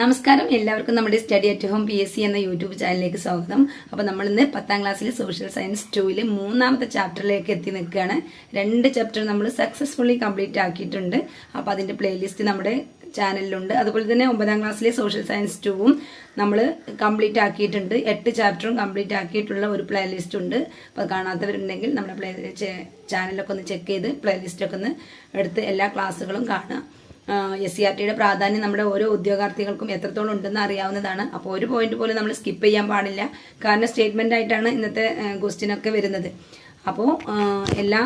നമസ്കാരം. എല്ലാവർക്കും നമ്മുടെ study at home P S C എന്ന യൂട്യൂബ് ചാനലിലേക്ക് സ്വാഗതം. അപ്പോൾ നമ്മൾ ഇന്ന് പത്താം ക്ലാസ്സിൽ സോഷ്യൽ സയൻസ് ടൂവിൽ മൂന്നാമത്തെ ചാപ്റ്ററിലേക്ക് എത്തി നിൽക്കുകയാണ്. രണ്ട് ചാപ്റ്റർ നമ്മൾ സക്സസ്ഫുള്ളി കംപ്ലീറ്റ് ആക്കിയിട്ടുണ്ട്. അപ്പോൾ അതിന്റെ പ്ലേലിസ്റ്റ് നമ്മുടെ ചാനലിലുണ്ട് അതുപോലെ തന്നെ ഒമ്പതാം ക്ലാസ്സിലെ സോഷ്യൽ സയൻസ് ടൂവും നമ്മൾ കംപ്ലീറ്റ് ആക്കിയിട്ടുണ്ട്. എട്ട് ചാപ്റ്ററും കംപ്ലീറ്റ് ആക്കിയിട്ടുള്ള ഒരു പ്ലേലിസ്റ്റ് ഉണ്ട്. അപ്പോൾ കാണാത്തവരുണ്ടെങ്കിൽ നമ്മുടെ പ്ലേ ചാനലൊക്കെ ഒന്ന് ചെക്ക് ചെയ്ത് പ്ലേലിസ്റ്റൊക്കെ ഒന്ന് എടുത്ത് എല്ലാ ക്ലാസ്സുകളും കാണുക. എസ് സി ആർ ടിയുടെ പ്രാധാന്യം നമ്മുടെ ഓരോ ഉദ്യോഗാർത്ഥികൾക്കും എത്രത്തോളം ഉണ്ടെന്ന് അറിയാവുന്നതാണ്. അപ്പോൾ ഒരു പോയിന്റ് പോലും നമ്മൾ സ്കിപ്പ് ചെയ്യാൻ പാടില്ല. കാരണം സ്റ്റേറ്റ്മെന്റ് ആയിട്ടാണ് ഇന്നത്തെ ക്വസ്റ്റ്യനൊക്കെ വരുന്നത്. അപ്പോൾ എല്ലാ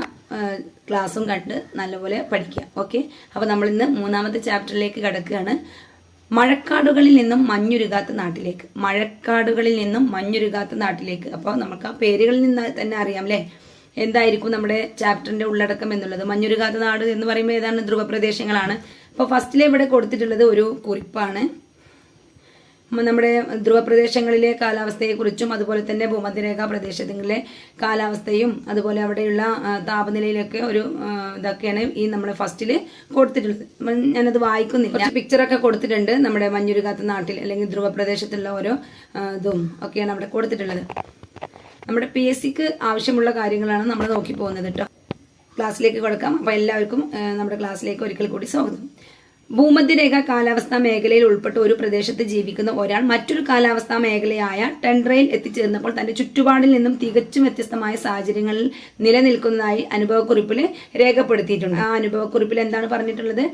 ക്ലാസ്സും കണ്ട് നല്ലപോലെ പഠിക്കുക. ഓക്കെ അപ്പോൾ നമ്മൾ ഇന്ന് മൂന്നാമത്തെ ചാപ്റ്ററിലേക്ക് കിടക്കുകയാണ്. മഴക്കാടുകളിൽ നിന്നും മഞ്ഞുരുകാത്ത നാട്ടിലേക്ക്. മഴക്കാടുകളിൽ നിന്നും മഞ്ഞുരുകാത്ത നാട്ടിലേക്ക്. അപ്പോൾ നമുക്ക് ആ പേരുകളിൽ നിന്ന് തന്നെ അറിയാം അല്ലേ എന്തായിരിക്കും നമ്മുടെ ചാപ്റ്ററിന്റെ ഉള്ളടക്കം എന്നുള്ളത്? മഞ്ഞുരുകാത്ത നാട് എന്ന് പറയുമ്പോൾ ഏതാണ്? ധ്രുവ പ്രദേശങ്ങളാണ് അപ്പോൾ ഫസ്റ്റിലെ ഇവിടെ കൊടുത്തിട്ടുള്ളത് ഒരു കുറിപ്പാണ്. നമ്മുടെ ധ്രുവപ്രദേശങ്ങളിലെ കാലാവസ്ഥയെക്കുറിച്ചും അതുപോലെ തന്നെ ഭൂമധ്യരേഖാ പ്രദേശങ്ങളിലെ കാലാവസ്ഥയും അതുപോലെ അവിടെയുള്ള താപനിലയിലൊക്കെ ഒരു ഇതൊക്കെയാണ് ഈ നമ്മുടെ ഫസ്റ്റിൽ കൊടുത്തിട്ടുള്ളത്. ഞാനത് വായിക്കുന്നില്ല. പിക്ചറൊക്കെ കൊടുത്തിട്ടുണ്ട് നമ്മുടെ മഞ്ഞുരുകാത്ത നാട്ടിൽ അല്ലെങ്കിൽ ധ്രുവപ്രദേശത്തുള്ള ഓരോ ഇതും ഒക്കെയാണ് അവിടെ കൊടുത്തിട്ടുള്ളത്. നമ്മുടെ പി ആവശ്യമുള്ള കാര്യങ്ങളാണ് നമ്മൾ നോക്കി പോകുന്നത് കേട്ടോ. ക്ലാസ്സിലേക്ക് കൊടുക്കാം. അപ്പോൾ എല്ലാവർക്കും നമ്മുടെ ക്ലാസ്സിലേക്ക് ഒരിക്കൽ കൂടി സ്വാഗതം. ഭൂമധ്യരേഖ കാലാവസ്ഥാ മേഖലയിൽ ഉൾപ്പെട്ട ഒരു പ്രദേശത്ത് ജീവിക്കുന്ന ഒരാൾ മറ്റൊരു കാലാവസ്ഥാ മേഖലയായ ടെൻഡ്രയിൽ എത്തിച്ചേർന്നപ്പോൾ തന്റെ ചുറ്റുപാടിൽ നിന്നും തികച്ചും വ്യത്യസ്തമായ സാഹചര്യങ്ങളിൽ നിലനിൽക്കുന്നതായി അനുഭവക്കുറിപ്പിൽ രേഖപ്പെടുത്തിയിട്ടുണ്ട്. ആ അനുഭവക്കുറിപ്പിൽ എന്താണ് പറഞ്ഞിട്ടുള്ളത്?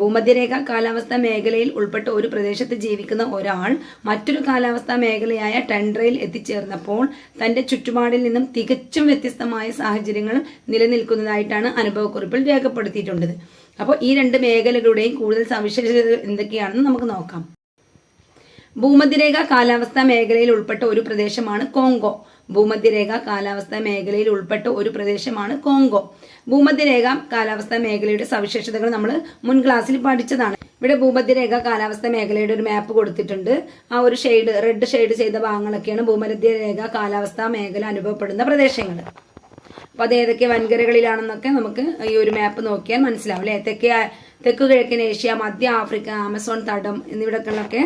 ഭൂമധ്യരേഖ കാലാവസ്ഥാ മേഖലയിൽ ഉൾപ്പെട്ട ഒരു പ്രദേശത്ത് ജീവിക്കുന്ന ഒരാൾ മറ്റൊരു കാലാവസ്ഥാ മേഖലയായ ടെൻഡ്രയിൽ എത്തിച്ചേർന്നപ്പോൾ തന്റെ ചുറ്റുപാടിൽ നിന്നും തികച്ചും വ്യത്യസ്തമായ സാഹചര്യങ്ങൾ നിലനിൽക്കുന്നതായിട്ടാണ് അനുഭവക്കുറിപ്പിൽ രേഖപ്പെടുത്തിയിട്ടുള്ളത്. അപ്പോൾ ഈ രണ്ട് മേഖലകളുടെയും കൂടുതൽ സവിശേഷതകൾ എന്തൊക്കെയാണെന്ന് നമുക്ക് നോക്കാം. ഭൂമധ്യരേഖ കാലാവസ്ഥ മേഖലയിൽ ഉൾപ്പെട്ട ഒരു പ്രദേശമാണ് കോങ്കോ. ഭൂമധ്യരേഖ കാലാവസ്ഥ മേഖലയിൽ ഉൾപ്പെട്ട ഒരു പ്രദേശമാണ് കോങ്കോ. ഭൂമധ്യരേഖ കാലാവസ്ഥ മേഖലയുടെ സവിശേഷതകൾ നമ്മൾ മുൻ ക്ലാസ്സിൽ പഠിച്ചതാണ്. ഇവിടെ ഭൂമധ്യരേഖ കാലാവസ്ഥ മേഖലയുടെ ഒരു മാപ്പ് കൊടുത്തിട്ടുണ്ട്. ആ ഒരു ഷെയ്ഡ് റെഡ് ഷെയ്ഡ് ചെയ്ത ഭാഗങ്ങളൊക്കെയാണ് ഭൂമധ്യരേഖ കാലാവസ്ഥ മേഖല അനുഭവപ്പെടുന്ന പ്രദേശങ്ങൾ. അപ്പൊ അത് ഏതൊക്കെ വൻകരകളിലാണെന്നൊക്കെ നമുക്ക് ഈ ഒരു മാപ്പ് നോക്കിയാൽ മനസ്സിലാവും അല്ലെ? തെക്കേ തെക്കു കിഴക്കൻ ഏഷ്യ മധ്യ ആഫ്രിക്ക ആമസോൺ തടം എന്നിവിടങ്ങളിലൊക്കെ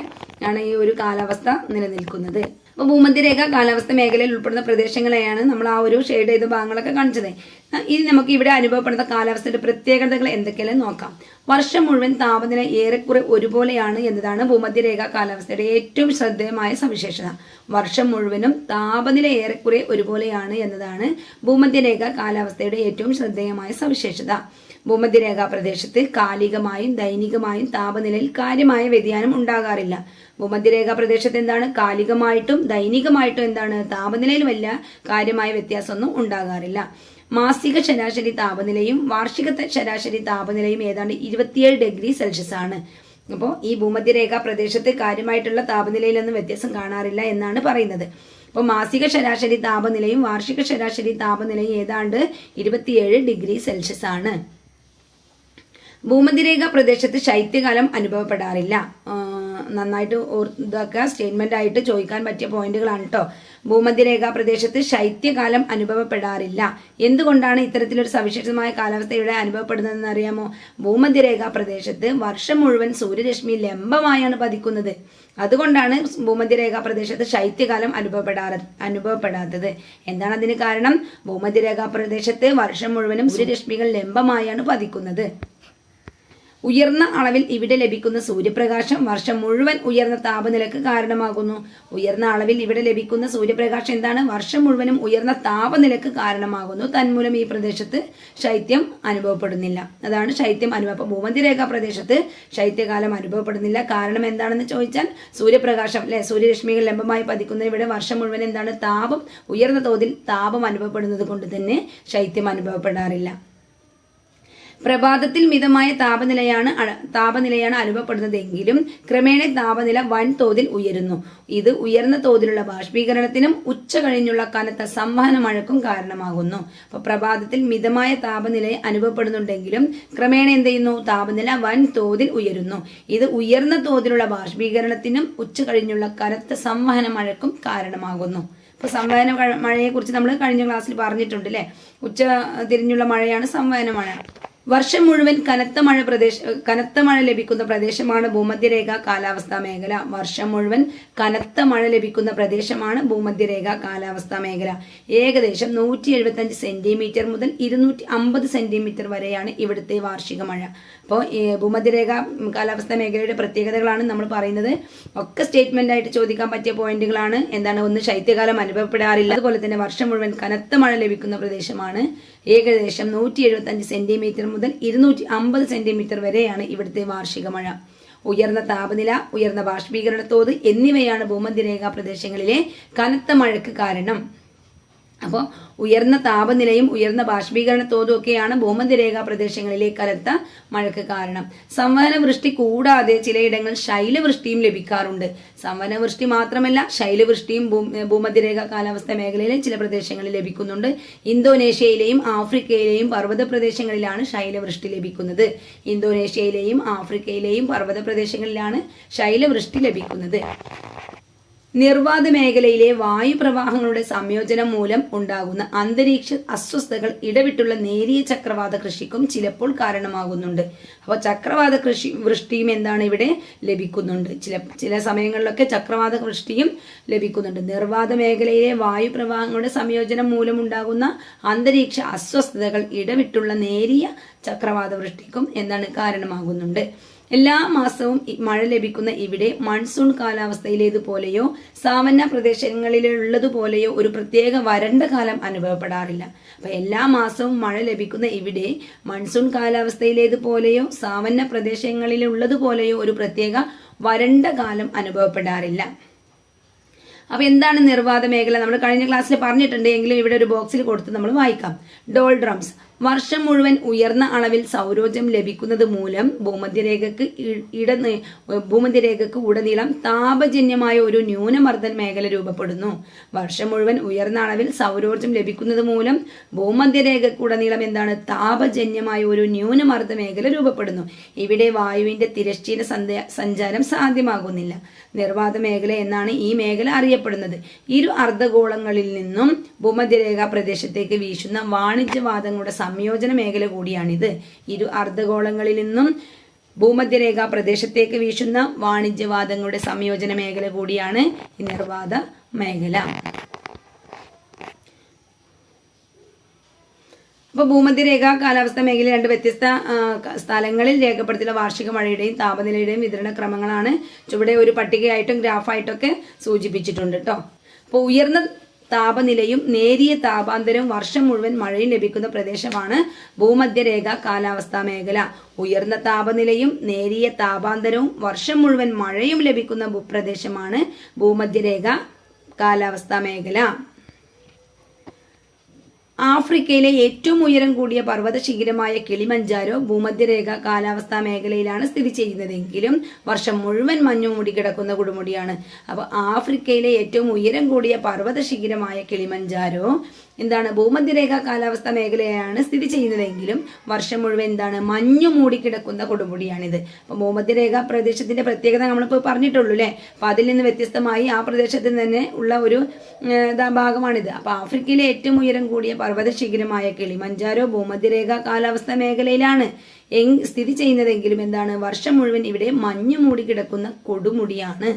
ആണ് ഈ ഒരു കാലാവസ്ഥ നിലനിൽക്കുന്നത്. അപ്പൊ ഭൂമധ്യരേഖ കാലാവസ്ഥ മേഖലയിൽ ഉൾപ്പെടുന്ന പ്രദേശങ്ങളെയാണ് നമ്മൾ ആ ഒരു ഷെയ്ഡ് ചെയ്ത ഭാഗങ്ങളൊക്കെ കാണിച്ചത്. ഇനി നമുക്ക് ഇവിടെ അനുഭവപ്പെടുന്ന കാലാവസ്ഥയുടെ പ്രത്യേകതകൾ എന്തൊക്കെയാണെന്ന് നോക്കാം. വർഷം മുഴുവൻ താപനില ഏറെക്കുറെ ഒരുപോലെയാണ് എന്നതാണ് ഭൂമധ്യരേഖ കാലാവസ്ഥയുടെ ഏറ്റവും ശ്രദ്ധേയമായ സവിശേഷത. വർഷം മുഴുവനും താപനില ഏറെക്കുറെ ഒരുപോലെയാണ് എന്നതാണ് ഭൂമധ്യരേഖ കാലാവസ്ഥയുടെ ഏറ്റവും ശ്രദ്ധേയമായ സവിശേഷത. ഭൂമധ്യരേഖാ പ്രദേശത്ത് കാലികമായും ദൈനികമായും താപനിലയിൽ കാര്യമായ വ്യതിയാനം ഉണ്ടാകാറില്ല. ഭൂമധ്യരേഖാ പ്രദേശത്ത് എന്താണ്? കാലികമായിട്ടും ദൈനികമായിട്ടും എന്താണ്? താപനിലയിൽ വലിയ കാര്യമായ വ്യത്യാസമൊന്നും ഉണ്ടാകാറില്ല. മാസിക ശരാശരി താപനിലയും വാർഷിക ശരാശരി താപനിലയും ഏതാണ്ട് ഇരുപത്തിയേഴ് ഡിഗ്രി സെൽഷ്യസ് ആണ്. അപ്പോൾ ഈ ഭൂമധ്യരേഖാ പ്രദേശത്ത് കാര്യമായിട്ടുള്ള താപനിലയിലൊന്നും വ്യത്യാസം കാണാറില്ല എന്നാണ് പറയുന്നത്. അപ്പോൾ മാസിക ശരാശരി താപനിലയും വാർഷിക ശരാശരി താപനിലയും ഏതാണ്ട് ഇരുപത്തിയേഴ് ഡിഗ്രി സെൽഷ്യസ് ആണ്. ഭൂമധ്യരേഖ പ്രദേശത്ത് ശൈത്യകാലം അനുഭവപ്പെടാറില്ല. നന്നായിട്ട് ഓർത്താക്കുക സ്റ്റേറ്റ്മെന്റ് ആയിട്ട് ചോദിക്കാൻ പറ്റിയ പോയിന്റുകളാണ് കേട്ടോ ഭൂമധ്യരേഖ പ്രദേശത്ത് ശൈത്യകാലം അനുഭവപ്പെടാറില്ല. എന്തുകൊണ്ടാണ് ഇത്തരത്തിലൊരു സവിശേഷമായ കാലാവസ്ഥ ഇവിടെ അനുഭവപ്പെടുന്നതെന്ന് അറിയാമോ? ഭൂമധ്യരേഖ പ്രദേശത്ത് വർഷം മുഴുവൻ സൂര്യരശ്മി ലംബമായാണ് പതിക്കുന്നത്. അതുകൊണ്ടാണ് ഭൂമധ്യരേഖ പ്രദേശത്ത് ശൈത്യകാലം അനുഭവപ്പെടാറ് അനുഭവപ്പെടാത്തത്. എന്താണ് അതിന് കാരണം? ഭൂമധ്യരേഖ പ്രദേശത്ത് വർഷം മുഴുവനും സൂര്യരശ്മികൾ ലംബമായാണ് പതിക്കുന്നത്. ഉയർന്ന അളവിൽ ഇവിടെ ലഭിക്കുന്ന സൂര്യപ്രകാശം വർഷം മുഴുവൻ ഉയർന്ന താപനിലക്ക് കാരണമാകുന്നു. ഉയർന്ന അളവിൽ ഇവിടെ ലഭിക്കുന്ന സൂര്യപ്രകാശം എന്താണ്? വർഷം മുഴുവനും ഉയർന്ന താപനിലക്ക് കാരണമാകുന്നു. തന്മൂലം ഈ പ്രദേശത്ത് ശൈത്യം അനുഭവപ്പെടുന്നില്ല. അതാണ് ശൈത്യം അനുഭവം ഭൂമന്തിരേഖ പ്രദേശത്ത് ശൈത്യകാലം അനുഭവപ്പെടുന്നില്ല. കാരണം എന്താണെന്ന് ചോദിച്ചാൽ സൂര്യപ്രകാശം അല്ലെ സൂര്യരശ്മികൾ ലംബമായി പതിക്കുന്ന ഇവിടെ വർഷം മുഴുവൻ എന്താണ്? താപം ഉയർന്ന തോതിൽ താപം അനുഭവപ്പെടുന്നത് കൊണ്ട് തന്നെ ശൈത്യം അനുഭവപ്പെടാറില്ല. പ്രഭാതത്തിൽ മിതമായ താപനിലയാണ് താപനിലയാണ് അനുഭവപ്പെടുന്നതെങ്കിലും ക്രമേണ താപനില വൻതോതിൽ ഉയരുന്നു. ഇത് ഉയർന്ന തോതിലുള്ള ബാഷ്പീകരണത്തിനും ഉച്ച കഴിഞ്ഞുള്ള കനത്ത സംവഹന മഴക്കും കാരണമാകുന്നു. അപ്പൊ പ്രഭാതത്തിൽ മിതമായ താപനില അനുഭവപ്പെടുന്നുണ്ടെങ്കിലും ക്രമേണ എന്ത് ചെയ്യുന്നു? താപനില വൻതോതിൽ ഉയരുന്നു. ഇത് ഉയർന്ന തോതിലുള്ള ബാഷ്പീകരണത്തിനും ഉച്ച കഴിഞ്ഞുള്ള കനത്ത സംവഹന മഴക്കും കാരണമാകുന്നു. ഇപ്പൊ സംവഹന മഴയെ കുറിച്ച് നമ്മൾ കഴിഞ്ഞ ക്ലാസ്സിൽ പറഞ്ഞിട്ടുണ്ട് അല്ലെ ഉച്ച തിരിഞ്ഞുള്ള മഴയാണ് സംവഹന മഴ. വർഷം മുഴുവൻ കനത്ത മഴ പ്രദേശ കനത്ത മഴ ലഭിക്കുന്ന പ്രദേശമാണ് ഭൂമധ്യരേഖ കാലാവസ്ഥാ മേഖല. വർഷം മുഴുവൻ കനത്ത മഴ ലഭിക്കുന്ന പ്രദേശമാണ് ഭൂമധ്യരേഖ കാലാവസ്ഥാ മേഖല. ഏകദേശം നൂറ്റി എഴുപത്തഞ്ച് സെന്റിമീറ്റർ മുതൽ ഇരുന്നൂറ്റി അമ്പത് സെന്റിമീറ്റർ വരെയാണ് ഇവിടുത്തെ വാർഷിക മഴ. അപ്പോൾ ഭൂമധ്യരേഖ കാലാവസ്ഥാ മേഖലയുടെ പ്രത്യേകതകളാണ് നമ്മൾ പറയുന്നത്. ഒക്കെ സ്റ്റേറ്റ്മെന്റ് ആയിട്ട് ചോദിക്കാൻ പറ്റിയ പോയിന്റുകളാണ്. എന്താണ്? ഒന്ന് ശൈത്യകാലം അനുഭവപ്പെടാറില്ല. അതുപോലെ തന്നെ വർഷം മുഴുവൻ കനത്ത മഴ ലഭിക്കുന്ന പ്രദേശമാണ്. ഏകദേശം നൂറ്റി എഴുപത്തഞ്ച് സെന്റിമീറ്റർ മുതൽ ഇരുന്നൂറ്റി അമ്പത് സെന്റിമീറ്റർ വരെയാണ് ഇവിടുത്തെ വാർഷിക മഴ. ഉയർന്ന താപനില ഉയർന്ന ബാഷ്പീകരണ തോത് എന്നിവയാണ് ഭൂമധ്യരേഖാ പ്രദേശങ്ങളിലെ കനത്ത മഴയ്ക്ക് കാരണം. അപ്പോൾ ഉയർന്ന താപനിലയും ഉയർന്ന ബാഷ്പീകരണ തോതും ഒക്കെയാണ് ഭൂമധ്യരേഖാ പ്രദേശങ്ങളിലെ കനത്ത മഴയ്ക്ക് കാരണം. സംവനവൃഷ്ടി കൂടാതെ ചിലയിടങ്ങൾ ശൈലവൃഷ്ടിയും ലഭിക്കാറുണ്ട്. സംവനവൃഷ്ടി മാത്രമല്ല ശൈലവൃഷ്ടിയും ഭൂമധ്യരേഖ കാലാവസ്ഥ മേഖലയിലെ ചില പ്രദേശങ്ങളിൽ ലഭിക്കുന്നുണ്ട്. ഇന്തോനേഷ്യയിലെയും ആഫ്രിക്കയിലെയും പർവത പ്രദേശങ്ങളിലാണ് ശൈലവൃഷ്ടി ലഭിക്കുന്നത്. ഇന്തോനേഷ്യയിലെയും ആഫ്രിക്കയിലെയും പർവത പ്രദേശങ്ങളിലാണ് ശൈലവൃഷ്ടി ലഭിക്കുന്നത്. നിർവാത മേഖലയിലെ വായുപ്രവാഹങ്ങളുടെ സംയോജനം മൂലം ഉണ്ടാകുന്ന അന്തരീക്ഷ അസ്വസ്ഥതകൾ ഇടവിട്ടുള്ള നേരിയ ചക്രവാത കൃഷിക്കും ചിലപ്പോൾ കാരണമാകുന്നുണ്ട്. അപ്പോൾ ചക്രവാത കൃഷി വൃഷ്ടിയും എന്താണ് ഇവിടെ ലഭിക്കുന്നുണ്ട്? ചില ചില സമയങ്ങളിലൊക്കെ ചക്രവാത വൃഷ്ടിയും ലഭിക്കുന്നുണ്ട്. നിർവാത മേഖലയിലെ വായുപ്രവാഹങ്ങളുടെ സംയോജനം മൂലമുണ്ടാകുന്ന അന്തരീക്ഷ അസ്വസ്ഥതകൾ ഇടവിട്ടുള്ള നേരിയ ചക്രവാത വൃഷ്ടിക്കും എന്താണ് കാരണമാകുന്നുണ്ട്? എല്ലാ മാസവും മഴ ലഭിക്കുന്ന ഇവിടെ മൺസൂൺ കാലാവസ്ഥയിലേതുപോലെയോ സാവന്ന പ്രദേശങ്ങളിലുള്ളതുപോലെയോ ഒരു പ്രത്യേക വരണ്ട കാലം അനുഭവപ്പെടാറില്ല. അപ്പൊ എല്ലാ മാസവും മഴ ലഭിക്കുന്ന ഇവിടെ മൺസൂൺ കാലാവസ്ഥയിലേതുപോലെയോ സാവന്ന പ്രദേശങ്ങളിലുള്ളതുപോലെയോ ഒരു പ്രത്യേക വരണ്ട കാലം അനുഭവപ്പെടാറില്ല. അപ്പൊ എന്താണ് നിർവാത മേഖല? നമ്മൾ കഴിഞ്ഞ ക്ലാസ്സിൽ പറഞ്ഞിട്ടുണ്ട് എങ്കിലും ഇവിടെ ഒരു ബോക്സിൽ കൊടുത്ത് നമ്മൾ വായിക്കാം. ഡോൾ ഡ്രംസ് വർഷം മുഴുവൻ ഉയർന്ന അളവിൽ സൗരോർജം ലഭിക്കുന്നത് മൂലം ഭൂമധ്യരേഖക്ക് ഇട ഭൂമധ്യരേഖക്ക് ഉടനീളം താപജന്യമായ ഒരു ന്യൂനമർദ്ദൻ മേഖല രൂപപ്പെടുന്നു. വർഷം മുഴുവൻ ഉയർന്ന അളവിൽ സൗരോർജം ലഭിക്കുന്നത് മൂലം ഭൂമധ്യരേഖക്ക് ഉടനീളം എന്താണ്? താപജന്യമായ ഒരു ന്യൂനമർദ്ദ മേഖല രൂപപ്പെടുന്നു. ഇവിടെ വായുവിന്റെ തിരശ്ചീന സഞ്ചാരം സാധ്യമാകുന്നില്ല. നിർവാത മേഖല എന്നാണ് ഈ മേഖല അറിയപ്പെടുന്നത്. ഇരു അർദ്ധഗോളങ്ങളിൽ നിന്നും ഭൂമധ്യരേഖ പ്രദേശത്തേക്ക് വീശുന്ന വാണിജ്യവാദങ്ങളുടെ സംയോജന മേഖല കൂടിയാണിത്. ഇരു അർദ്ധഗോളങ്ങളിൽ നിന്നും ഭൂമധ്യരേഖ പ്രദേശത്തേക്ക് വീശുന്ന വാണിജ്യവാദങ്ങളുടെ സംയോജന മേഖല കൂടിയാണ് ഈ നിർവാത മേഖല. അപ്പോൾ ഭൂമധ്യരേഖ കാലാവസ്ഥ മേഖല രണ്ട് വ്യത്യസ്ത സ്ഥലങ്ങളിൽ രേഖപ്പെടുത്തിയുള്ള വാർഷിക മഴയുടെയും താപനിലയുടെയും വിതരണ ക്രമങ്ങളാണ് ചുവടെ ഒരു പട്ടികയായിട്ടും ഗ്രാഫായിട്ടൊക്കെ സൂചിപ്പിച്ചിട്ടുണ്ട് കേട്ടോ അപ്പോൾ ഉയർന്ന താപനിലയും നേരിയ താപാന്തരവും വർഷം മുഴുവൻ മഴയും ലഭിക്കുന്ന പ്രദേശമാണ് ഭൂമധ്യരേഖ കാലാവസ്ഥാ മേഖല. ഉയർന്ന താപനിലയും നേരിയ താപാന്തരവും വർഷം മുഴുവൻ മഴയും ലഭിക്കുന്ന ഭൂപ്രദേശമാണ് ഭൂമധ്യരേഖ കാലാവസ്ഥാ മേഖല. ആഫ്രിക്കയിലെ ഏറ്റവും ഉയരം കൂടിയ പർവത ശിഖരമായ കിളിമഞ്ചാരോ ഭൂമധ്യരേഖ കാലാവസ്ഥാ മേഖലയിലാണ് സ്ഥിതി ചെയ്യുന്നതെങ്കിലും വർഷം മുഴുവൻ മഞ്ഞു മൂടിക്കിടക്കുന്ന കൊടുമുടിയാണ്. അപ്പോൾ ആഫ്രിക്കയിലെ ഏറ്റവും ഉയരം കൂടിയ പർവത ശിഖരമായ കിളിമഞ്ചാരോ എന്താണ് ഭൂമധ്യരേഖ കാലാവസ്ഥ മേഖലയാണ് സ്ഥിതി ചെയ്യുന്നതെങ്കിലും വർഷം മുഴുവൻ എന്താണ് മഞ്ഞു മൂടിക്കിടക്കുന്ന കൊടുമുടിയാണിത്. അപ്പൊ ഭൂമധ്യരേഖ പ്രദേശത്തിന്റെ പ്രത്യേകത നമ്മളിപ്പോൾ പറഞ്ഞിട്ടുള്ളൂ അല്ലെ അപ്പൊ അതിൽ നിന്ന് വ്യത്യസ്തമായി ആ പ്രദേശത്തിൽ തന്നെ ഉള്ള ഒരു ഭാഗമാണിത്. അപ്പൊ ആഫ്രിക്കയിലെ ഏറ്റവും ഉയരം കൂടിയ പർവത ശിഖരമായ കിളിമഞ്ചാരോ ഭൂമധ്യരേഖ കാലാവസ്ഥ മേഖലയിലാണ് സ്ഥിതി ചെയ്യുന്നതെങ്കിലും എന്താണ് വർഷം മുഴുവൻ ഇവിടെ മഞ്ഞു മൂടിക്കിടക്കുന്ന കൊടുമുടിയാണ്.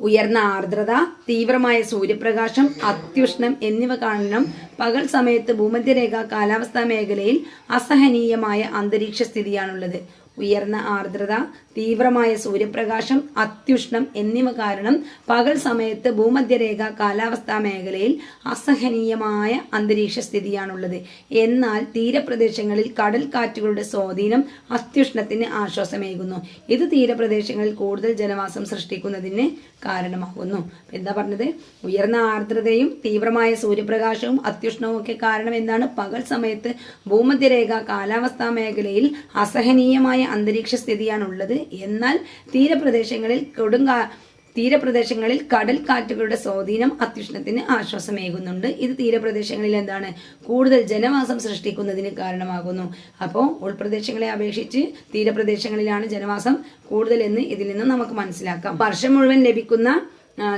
ഉയർന്ന ആർദ്രത തീവ്രമായ സൂര്യപ്രകാശം അത്യുഷ്ണം എന്നിവ കാരണം പകൽ സമയത്ത് ഭൂമധ്യരേഖ കാലാവസ്ഥാ മേഖലയിൽ അസഹനീയമായ അന്തരീക്ഷ സ്ഥിതിയാണുള്ളത്. ഉയർന്ന ആർദ്രത തീവ്രമായ സൂര്യപ്രകാശം അത്യുഷ്ണം എന്നിവ കാരണം പകൽ സമയത്ത് ഭൂമധ്യരേഖ കാലാവസ്ഥാ മേഖലയിൽ അസഹനീയമായ അന്തരീക്ഷ സ്ഥിതിയാണുള്ളത്. എന്നാൽ തീരപ്രദേശങ്ങളിൽ കടൽ കാറ്റുകളുടെ സ്വാധീനം അത്യുഷ്ണത്തിന് ആശ്വാസമേകുന്നു. ഇത് തീരപ്രദേശങ്ങളിൽ കൂടുതൽ ജനവാസം സൃഷ്ടിക്കുന്നതിന് കാരണമാകുന്നു. എന്താ പറഞ്ഞത്? ഉയർന്ന ആർദ്രതയും തീവ്രമായ സൂര്യപ്രകാശവും അത്യുഷ്ണവും ഒക്കെ കാരണം എന്താണ്? പകൽ സമയത്ത് ഭൂമധ്യരേഖ കാലാവസ്ഥാ മേഖലയിൽ അസഹനീയമായ അന്തരീക്ഷ സ്ഥിതിയാണുള്ളത്. എന്നാൽ തീരപ്രദേശങ്ങളിൽ കൊടുങ്കാ തീരപ്രദേശങ്ങളിൽ കടൽ കാറ്റുകളുടെ സ്വാധീനം അത്യുഷ്ണത്തിന് ആശ്വാസമേകുന്നുണ്ട്. ഇത് തീരപ്രദേശങ്ങളിൽ എന്താണ്? കൂടുതൽ ജനവാസം സൃഷ്ടിക്കുന്നതിന് കാരണമാകുന്നു. അപ്പോൾ ഉൾപ്രദേശങ്ങളെ അപേക്ഷിച്ച് തീരപ്രദേശങ്ങളിലാണ് ജനവാസം കൂടുതലെന്ന് ഇതിൽ നിന്ന് നമുക്ക് മനസ്സിലാക്കാം. വർഷം മുഴുവൻ ലഭിക്കുന്ന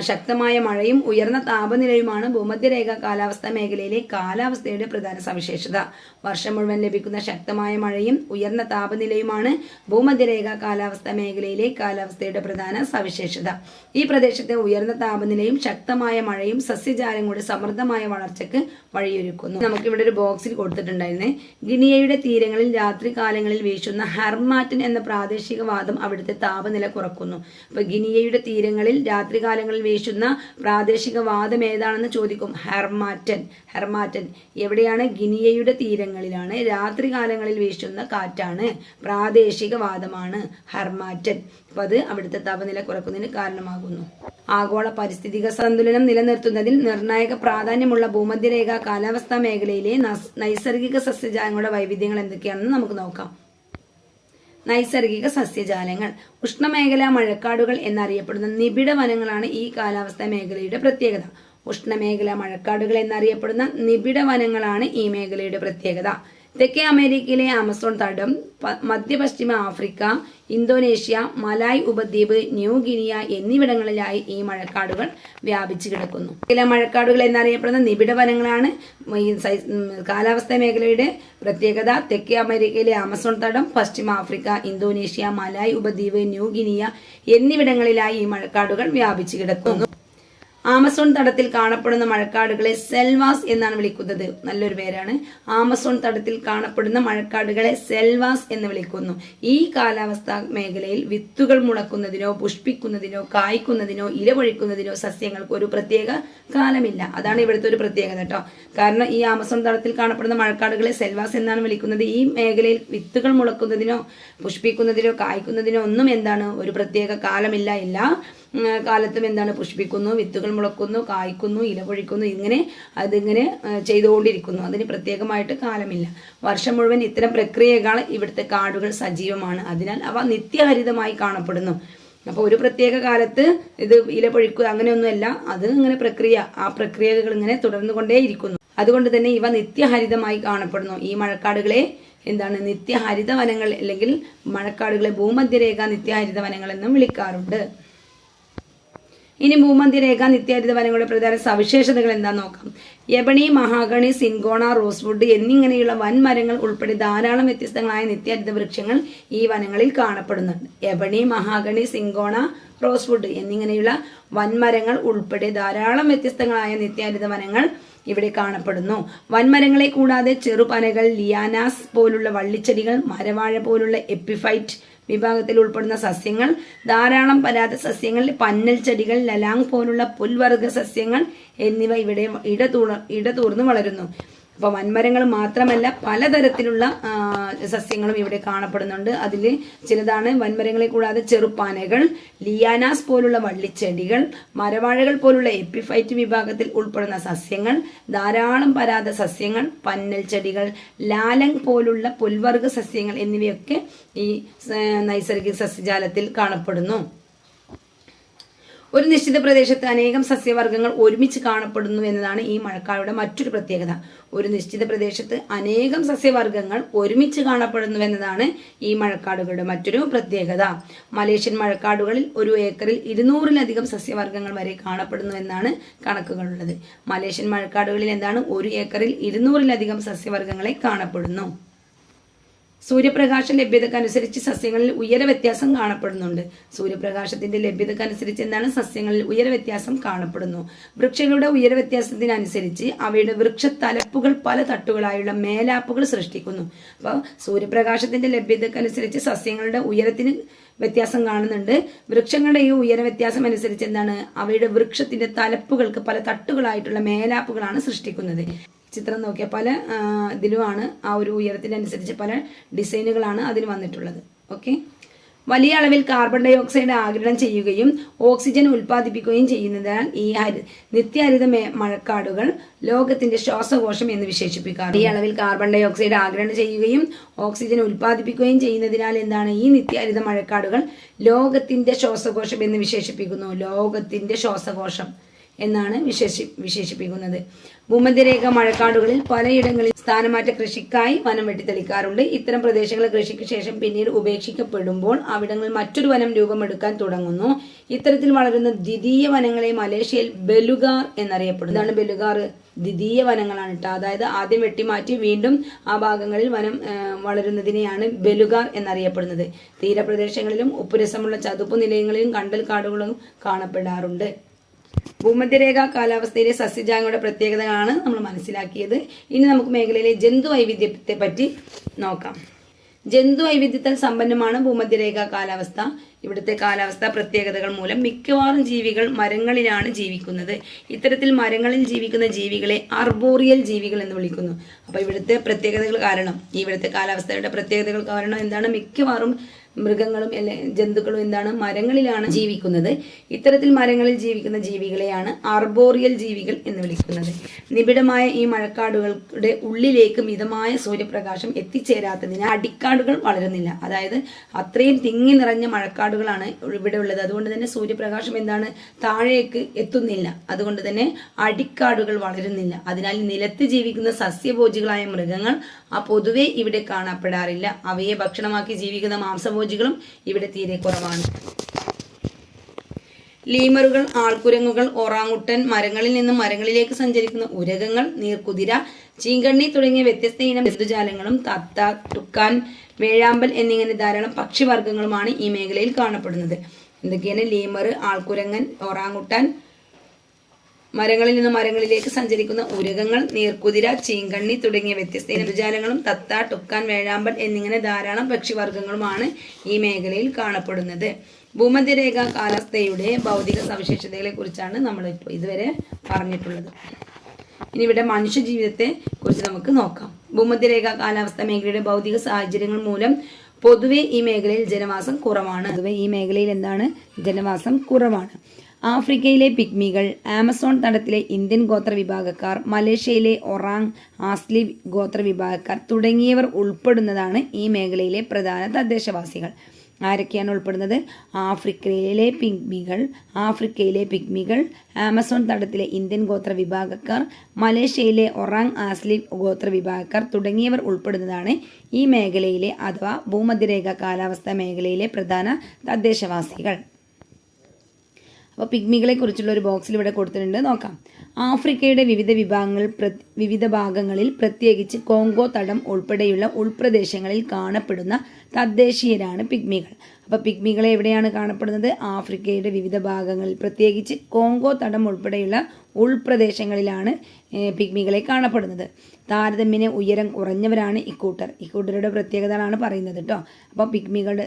ശക്തമായ മഴയും ഉയർന്ന താപനിലയുമാണ് ഭൂമധ്യരേഖ കാലാവസ്ഥ മേഖലയിലെ കാലാവസ്ഥയുടെ പ്രധാന സവിശേഷത. വർഷം മുഴുവൻ ലഭിക്കുന്ന ശക്തമായ മഴയും ഉയർന്ന താപനിലയുമാണ് ഭൂമധ്യരേഖ കാലാവസ്ഥ മേഖലയിലെ കാലാവസ്ഥയുടെ പ്രധാന സവിശേഷത. ഈ പ്രദേശത്തെ ഉയർന്ന താപനിലയും ശക്തമായ മഴയും സസ്യജാലങ്ങളുടെ സമൃദ്ധമായ വളർച്ചയ്ക്ക് വഴിയൊരുക്കുന്നു. നമുക്ക് ഇവിടെ ഒരു ബോക്സിൽ കൊടുത്തിട്ടുണ്ടായിരുന്നേ ഗിനിയയുടെ തീരങ്ങളിൽ രാത്രി കാലങ്ങളിൽ വീശുന്ന ഹെർമാറ്റൻ എന്ന പ്രാദേശിക വാദം അവിടുത്തെ താപനില കുറക്കുന്നു. അപ്പൊ ഗിനിയയുടെ തീരങ്ങളിൽ രാത്രി കാലങ്ങളിൽ വീശുന്ന പ്രാദേശിക വാദം ഏതാണെന്ന് ചോദിക്കും. ഹെർമാറ്റൻ. ഹെർമാറ്റൻ എവിടെയാണ്? ഗിനിയയുടെ തീരങ്ങളിലാണ്. രാത്രി കാലങ്ങളിൽ വീശുന്ന കാറ്റാണ് പ്രാദേശിക വാദമാണ് ഹെർമാറ്റൻ. അപ്പൊ അത് അവിടുത്തെ താപനില കുറക്കുന്നതിന് കാരണമാകുന്നു. ആഗോള പരിസ്ഥിതിക സന്തുലനം നിലനിർത്തുന്നതിൽ നിർണായക പ്രാധാന്യമുള്ള ഭൂമധ്യരേഖ കാലാവസ്ഥാ മേഖലയിലെ നൈസർഗിക സസ്യജാലങ്ങളുടെ വൈവിധ്യങ്ങൾ എന്തൊക്കെയാണെന്ന് നമുക്ക് നോക്കാം. നൈസർഗിക സസ്യജാലങ്ങൾ. ഉഷ്ണമേഖലാ മഴക്കാടുകൾ എന്നറിയപ്പെടുന്ന നിബിഡ വനങ്ങളാണ് ഈ കാലാവസ്ഥാ മേഖലയുടെ പ്രത്യേകത. ഉഷ്ണമേഖലാ മഴക്കാടുകൾ എന്നറിയപ്പെടുന്ന നിബിഡ വനങ്ങളാണ് ഈ മേഖലയുടെ പ്രത്യേകത. തെക്കേ അമേരിക്കയിലെ ആമസോൺ തടം മധ്യപശ്ചിമ ആഫ്രിക്ക ഇന്തോനേഷ്യ മലായ് ഉപദ്വീപ് ന്യൂ ഗിനിയ എന്നിവിടങ്ങളിലായി ഈ മഴക്കാടുകൾ വ്യാപിച്ചു കിടക്കുന്നു. ചില മഴക്കാടുകൾ എന്നറിയപ്പെടുന്ന നിബിഡ വനങ്ങളാണ്. ഈ സൈ- മേഖലയുടെ പ്രത്യേകത തെക്കേ അമേരിക്കയിലെ ആമസോൺ തടം പശ്ചിമ ആഫ്രിക്ക ഇന്തോനേഷ്യ മലായ് ഉപദ്വീപ് ന്യൂ ഗിനിയ എന്നിവിടങ്ങളിലായി ഈ മഴക്കാടുകൾ വ്യാപിച്ചു കിടക്കുന്നു. ആമസോൺ തടത്തിൽ കാണപ്പെടുന്ന മഴക്കാടുകളെ സെൽവാസ് എന്നാണ് വിളിക്കുന്നത്. നല്ലൊരു പേരാണ്. ആമസോൺ തടത്തിൽ കാണപ്പെടുന്ന മഴക്കാടുകളെ സെൽവാസ് എന്ന് വിളിക്കുന്നു. ഈ കാലാവസ്ഥാ മേഖലയിൽ വിത്തുകൾ മുളക്കുന്നതിനോ പുഷ്പിക്കുന്നതിനോ കായ്ക്കുന്നതിനോ ഇലപൊഴിക്കുന്നതിനോ സസ്യങ്ങൾക്ക് ഒരു പ്രത്യേക കാലമില്ല. അതാണ് ഇവിടുത്തെ ഒരു പ്രത്യേകത കേട്ടോ. കാരണം ഈ ആമസോൺ തടത്തിൽ കാണപ്പെടുന്ന മഴക്കാടുകളെ സെൽവാസ് എന്നാണ് വിളിക്കുന്നത്. ഈ മേഖലയിൽ വിത്തുകൾ മുളക്കുന്നതിനോ പുഷ്പിക്കുന്നതിനോ കായ്ക്കുന്നതിനോ ഒന്നും എന്താണ് ഒരു പ്രത്യേക കാലമില്ല. എല്ലാ ഉം, കാലത്തും എന്താണ് പുഷ്പിക്കുന്നു വിത്തുകൾ മുളക്കുന്നു കായ്ക്കുന്നു ഇലപൊഴിക്കുന്നു ഇങ്ങനെ അതിങ്ങനെ ചെയ്തുകൊണ്ടിരിക്കുന്നു. അതിന് പ്രത്യേകമായിട്ട് കാലമില്ല. വർഷം മുഴുവൻ ഇത്തരം പ്രക്രിയകൾ ഇവിടുത്തെ കാടുകൾ സജീവമാണ്. അതിനാൽ അവ നിത്യഹരിതമായി കാണപ്പെടുന്നു. അപ്പോൾ ഒരു പ്രത്യേക കാലത്ത് ഇത് ഇല പൊഴിക്കുക അങ്ങനെയൊന്നുമല്ല. അത് ഇങ്ങനെ പ്രക്രിയ ആ പ്രക്രിയകൾ ഇങ്ങനെ തുടർന്നു തുടർന്നുകൊണ്ടേയിരിക്കുന്നു. അതുകൊണ്ട് തന്നെ ഇവ നിത്യഹരിതമായി കാണപ്പെടുന്നു. ഈ മഴക്കാടുകളെ എന്താണ് നിത്യഹരിത വനങ്ങൾ അല്ലെങ്കിൽ മഴക്കാടുകളെ ഭൂമധ്യരേഖ നിത്യഹരിത വനങ്ങൾ എന്നും വിളിക്കാറുണ്ട്. ഇനി ഭൂമന്തി രേഖ നിത്യഹരിത വനങ്ങളുടെ പ്രധാന സവിശേഷതകൾ എന്താന്ന് നോക്കാം. യബണി മഹാഗണി സിൻഗോണ റോസ്വുഡ് എന്നിങ്ങനെയുള്ള വൻമരങ്ങൾ ഉൾപ്പെടെ ധാരാളം വ്യത്യസ്തങ്ങളായ നിത്യഹരിത വൃക്ഷങ്ങൾ ഈ വനങ്ങളിൽ കാണപ്പെടുന്നുണ്ട്. യബണി മഹാഗണി സിൻഗോണ റോസ്വുഡ് എന്നിങ്ങനെയുള്ള വൻമരങ്ങൾ ഉൾപ്പെടെ ധാരാളം വ്യത്യസ്തങ്ങളായ നിത്യഹരിത വനങ്ങൾ ഇവിടെ കാണപ്പെടുന്നു. വൻമരങ്ങളെ കൂടാതെ ചെറുപനകൾ ലിയാനാസ് പോലുള്ള വള്ളിച്ചെടികൾ മരവാഴ പോലുള്ള എപ്പിഫൈറ്റ് വിഭാഗത്തിൽ ഉൾപ്പെടുന്ന സസ്യങ്ങൾ ധാരാളം പരാത സസ്യങ്ങൾ പന്നൽ ചെടികൾ ലലാങ് പോലുള്ള പുൽവർഗ സസ്യങ്ങൾ എന്നിവ ഇവിടെ ഇടതൂർ ഇടതൂർന്ന് വളരുന്നു. അപ്പൊ വൻമരങ്ങൾ മാത്രമല്ല പലതരത്തിലുള്ള സസ്യങ്ങളും ഇവിടെ കാണപ്പെടുന്നുണ്ട്. അതിൽ ചിലതാണ് വൻമരങ്ങളെ കൂടാതെ ചെറുപ്പാനകൾ ലിയാനാസ് പോലുള്ള വള്ളിച്ചെടികൾ മരവാഴകൾ പോലുള്ള എപ്പിഫൈറ്റ് വിഭാഗത്തിൽ ഉൾപ്പെടുന്ന സസ്യങ്ങൾ ധാരാളം പരാത സസ്യങ്ങൾ പന്നൽ ചെടികൾ ലാലങ് പോലുള്ള പുൽവർഗ സസ്യങ്ങൾ എന്നിവയൊക്കെ ഈ നൈസർഗിക സസ്യജാലത്തിൽ കാണപ്പെടുന്നു. ഒരു നിശ്ചിത പ്രദേശത്ത് അനേകം സസ്യവർഗങ്ങൾ ഒരുമിച്ച് കാണപ്പെടുന്നു എന്നതാണ് ഈ മഴക്കാലയുടെ മറ്റൊരു പ്രത്യേകത. ഒരു നിശ്ചിത പ്രദേശത്ത് അനേകം സസ്യവർഗങ്ങൾ ഒരുമിച്ച് കാണപ്പെടുന്നു എന്നതാണ് ഈ മഴക്കാടുകളുടെ മറ്റൊരു പ്രത്യേകത. മലേഷ്യൻ മഴക്കാടുകളിൽ ഒരു ഏക്കറിൽ ഇരുന്നൂറിലധികം സസ്യവർഗങ്ങൾ വരെ കാണപ്പെടുന്നു എന്നാണ് കണക്കുകളുള്ളത്. മലേഷ്യൻ മഴക്കാടുകളിൽ എന്താണ്? ഒരു ഏക്കറിൽ ഇരുന്നൂറിലധികം സസ്യവർഗങ്ങളെ കാണപ്പെടുന്നു. സൂര്യപ്രകാശ ലഭ്യതക്കനുസരിച്ച് സസ്യങ്ങളിൽ ഉയര വ്യത്യാസം കാണപ്പെടുന്നുണ്ട്. സൂര്യപ്രകാശത്തിന്റെ ലഭ്യതക്കനുസരിച്ച് എന്താണ്? സസ്യങ്ങളിൽ ഉയര വ്യത്യാസം കാണപ്പെടുന്നു. വൃക്ഷങ്ങളുടെ ഉയര വ്യത്യാസത്തിനനുസരിച്ച് അവയുടെ വൃക്ഷ തലപ്പുകൾ പല തട്ടുകളായുള്ള മേലാപ്പുകൾ സൃഷ്ടിക്കുന്നു. അപ്പോൾ സൂര്യപ്രകാശത്തിന്റെ ലഭ്യതക്കനുസരിച്ച് സസ്യങ്ങളുടെ ഉയരത്തിന് വ്യത്യാസം കാണുന്നുണ്ട്. വൃക്ഷങ്ങളുടെ ഈ ഉയര വ്യത്യാസം അനുസരിച്ച് എന്താണ്? അവയുടെ വൃക്ഷത്തിന്റെ തലപ്പുകൾക്ക് പല തട്ടുകളായിട്ടുള്ള മേലാപ്പുകളാണ് സൃഷ്ടിക്കുന്നത്. ചിത്രം നോക്കിയാൽ പല ഇതിലുമാണ് ആ ഒരു ഉയരത്തിനനുസരിച്ച് പല ഡിസൈനുകളാണ് അതിൽ വന്നിട്ടുള്ളത്. ഓക്കെ? വലിയ അളവിൽ കാർബൺ ഡൈ ഓക്സൈഡ് ആഗിരണം ചെയ്യുകയും ഓക്സിജൻ ഉൽപ്പാദിപ്പിക്കുകയും ചെയ്യുന്നതിനാൽ ഈ ഹരി നിത്യഹരിത മഴക്കാടുകൾ ലോകത്തിന്റെ ശ്വാസകോശം എന്ന് വിശേഷിപ്പിക്കാറ് ഈ അളവിൽ കാർബൺ ഡൈ ഓക്സൈഡ് ആഗിരണം ചെയ്യുകയും ഓക്സിജൻ ഉൽപ്പാദിപ്പിക്കുകയും ചെയ്യുന്നതിനാൽ എന്താണ് ഈ നിത്യഹരിത മഴക്കാടുകൾ ലോകത്തിന്റെ ശ്വാസകോശം എന്ന് വിശേഷിപ്പിക്കുന്നു. ലോകത്തിന്റെ ശ്വാസകോശം എന്നാണ് വിശേഷി വിശേഷിപ്പിക്കുന്നത്. ഭൂമധ്യരേഖ മഴക്കാടുകളിൽ പലയിടങ്ങളിൽ സ്ഥാനമാറ്റ കൃഷിക്കായി വനം വെട്ടിത്തെളിക്കാറുണ്ട്. ഇത്തരം പ്രദേശങ്ങൾ കൃഷിക്ക് ശേഷം പിന്നീട് ഉപേക്ഷിക്കപ്പെടുമ്പോൾ അവിടങ്ങളിൽ മറ്റൊരു വനം രൂപമെടുക്കാൻ തുടങ്ങുന്നു. ഇത്തരത്തിൽ വളരുന്ന ദ്വിതീയ വനങ്ങളെ മലേഷ്യയിൽ ബെലുഗാർ എന്നറിയപ്പെടുന്നു. ഇതാണ് ബെലുഗാർ ദ്വിതീയ വനങ്ങളാണ് കേട്ടോ. അതായത് ആദ്യം വെട്ടിമാറ്റി വീണ്ടും ആ ഭാഗങ്ങളിൽ വനം വളരുന്നതിനെയാണ് ബെലുഗാർ എന്നറിയപ്പെടുന്നത്. തീരപ്രദേശങ്ങളിലും ഉപ്പുരസമുള്ള ചതുപ്പ് നിലയങ്ങളിലും കണ്ടൽ കാടുകളും കാണപ്പെടാറുണ്ട്. ഭൂമധ്യരേഖ കാലാവസ്ഥയിലെ സസ്യജാലങ്ങളുടെ പ്രത്യേകതകളാണ് നമ്മൾ മനസ്സിലാക്കിയത്. ഇനി നമുക്ക് മേഖലയിലെ ജന്തു വൈവിധ്യത്തെ പറ്റി നോക്കാം. ജന്തു വൈവിധ്യത്താൽ സമ്പന്നമാണ് ഭൂമധ്യരേഖ കാലാവസ്ഥ. ഇവിടുത്തെ കാലാവസ്ഥ പ്രത്യേകതകൾ മൂലം മിക്കവാറും ജീവികൾ മരങ്ങളിലാണ് ജീവിക്കുന്നത്. ഇത്തരത്തിൽ മരങ്ങളിൽ ജീവിക്കുന്ന ജീവികളെ അർബോറിയൽ ജീവികൾ എന്ന് വിളിക്കുന്നു. അപ്പോൾ ഇവിടുത്തെ പ്രത്യേകതകൾ കാരണം ഇവിടുത്തെ കാലാവസ്ഥയുടെ പ്രത്യേകതകൾ കാരണം എന്താണ്? മിക്കവാറും മൃഗങ്ങളും ജന്തുക്കളും എന്താണ് മരങ്ങളിലാണ് ജീവിക്കുന്നത്. ഇത്തരത്തിൽ മരങ്ങളിൽ ജീവിക്കുന്ന ജീവികളെയാണ് ആർബോറിയൽ ജീവികൾ എന്ന് വിളിക്കുന്നത്. നിബിഡമായ ഈ മഴക്കാടുകളുടെ ഉള്ളിലേക്ക് മിതമായ സൂര്യപ്രകാശം എത്തിച്ചേരാത്തതിനാൽ അടിക്കാടുകൾ വളരുന്നില്ല. അതായത് അത്രയും തിങ്ങി നിറഞ്ഞ മഴക്കാടുകളാണ് ഇവിടെ ഉള്ളത്. അതുകൊണ്ട് തന്നെ സൂര്യപ്രകാശം എന്താണ് താഴേക്ക് എത്തുന്നില്ല. അതുകൊണ്ട് തന്നെ അടിക്കാടുകൾ വളരുന്നില്ല. അതിനാൽ നിലത്ത് ജീവിക്കുന്ന സസ്യഭോജികളായ മൃഗങ്ങൾ ആ പൊതുവെ ഇവിടെ കാണപ്പെടാറില്ല. അവയെ ഭക്ഷണമാക്കി ജീവിക്കുന്ന മാംസഭോജികളും ഇവിടെ തീരെ കുറവാണ്. ലീമറുകൾ ആൾക്കുരങ്ങുകൾ ഒറാങ്ങുട്ടൻ മരങ്ങളിൽ നിന്നും മരങ്ങളിലേക്ക് സഞ്ചരിക്കുന്ന ഉരകങ്ങൾ നീർക്കുതിര ചീങ്കണ്ണി തുടങ്ങിയ വ്യത്യസ്ത ഇനം ജന്തുജാലങ്ങളും തത്ത തുക്കാൻ വേഴാമ്പൽ എന്നിങ്ങനെ ധാരാളം പക്ഷിവർഗങ്ങളുമാണ് ഈ മേഖലയിൽ കാണപ്പെടുന്നത്. എന്തൊക്കെയാണ് ലീമർ ആൾക്കുരങ്ങൻ ഒറാങ്ങുട്ടാൻ മരങ്ങളിൽ നിന്ന് മരങ്ങളിലേക്ക് സഞ്ചരിക്കുന്ന ഉരകങ്ങൾ നീർക്കുതിര ചീങ്കണ്ണി തുടങ്ങിയ വ്യത്യസ്ത ഇനജാലങ്ങളും തത്ത ടുക്കാൻ വേഴാമ്പൽ എന്നിങ്ങനെ ധാരാളം പക്ഷിവർഗങ്ങളുമാണ് ഈ മേഖലയിൽ കാണപ്പെടുന്നത്. ഭൂമധ്യരേഖ കാലാവസ്ഥയുടെ ഭൗതിക സവിശേഷതകളെ കുറിച്ചാണ് നമ്മൾ ഇപ്പോൾ ഇതുവരെ പറഞ്ഞിട്ടുള്ളത്. ഇനി ഇവിടെ മനുഷ്യ ജീവിതത്തെ കുറിച്ച് നമുക്ക് നോക്കാം. ഭൂമധ്യരേഖ കാലാവസ്ഥ മേഖലയുടെ ഭൗതിക സാഹചര്യങ്ങൾ മൂലം പൊതുവെ ഈ മേഖലയിൽ ജനവാസം കുറവാണ്. പൊതുവെ ഈ മേഖലയിൽ എന്താണ്? ജനവാസം കുറവാണ്. ആഫ്രിക്കയിലെ പിഗ്മികൾ ആമസോൺ തടത്തിലെ ഇന്ത്യൻ ഗോത്ര വിഭാഗക്കാർ മലേഷ്യയിലെ ഒറാങ് ആസ്ലി ഗോത്ര വിഭാഗക്കാർ തുടങ്ങിയവർ ഉൾപ്പെടുന്നതാണ് ഈ മേഖലയിലെ പ്രധാന തദ്ദേശവാസികൾ. ആരൊക്കെയാണ് ഉൾപ്പെടുന്നത്? ആഫ്രിക്കയിലെ പിഗ്മികൾ ആഫ്രിക്കയിലെ പിഗ്മികൾ ആമസോൺ തടത്തിലെ ഇന്ത്യൻ ഗോത്ര വിഭാഗക്കാർ മലേഷ്യയിലെ ഒറാങ് ആസ്ലി ഗോത്ര വിഭാഗക്കാർ തുടങ്ങിയവർ ഉൾപ്പെടുന്നതാണ് ഈ മേഖലയിലെ അഥവാ ഭൂമധ്യരേഖ കാലാവസ്ഥ മേഖലയിലെ പ്രധാന തദ്ദേശവാസികൾ. അപ്പോൾ പിഗ്മികളെ കുറിച്ചുള്ള ഒരു ബോക്സിൽ ഇവിടെ കൊടുത്തിട്ടുണ്ട്. നോക്കാം. ആഫ്രിക്കയുടെ വിവിധ വിഭാഗങ്ങൾ വിവിധ ഭാഗങ്ങളിൽ പ്രത്യേകിച്ച് കോങ്കോ തടം ഉൾപ്പെടെയുള്ള ഉൾപ്രദേശങ്ങളിൽ കാണപ്പെടുന്ന തദ്ദേശീയരാണ് പിഗ്മികൾ. അപ്പോൾ പിഗ്മികളെ എവിടെയാണ് കാണപ്പെടുന്നത്? ആഫ്രിക്കയുടെ വിവിധ ഭാഗങ്ങളിൽ പ്രത്യേകിച്ച് കോങ്കോ തടം ഉൾപ്പെടെയുള്ള ഉൾപ്രദേശങ്ങളിലാണ് പിഗ്മികളെ കാണപ്പെടുന്നത്. താരതമ്യേന ഉയരം കുറഞ്ഞവരാണ് ഇക്കൂട്ടർ ഇക്കൂട്ടരുടെ പ്രത്യേകതകളാണ് പറയുന്നത് കേട്ടോ അപ്പോൾ പിഗ്മികളുടെ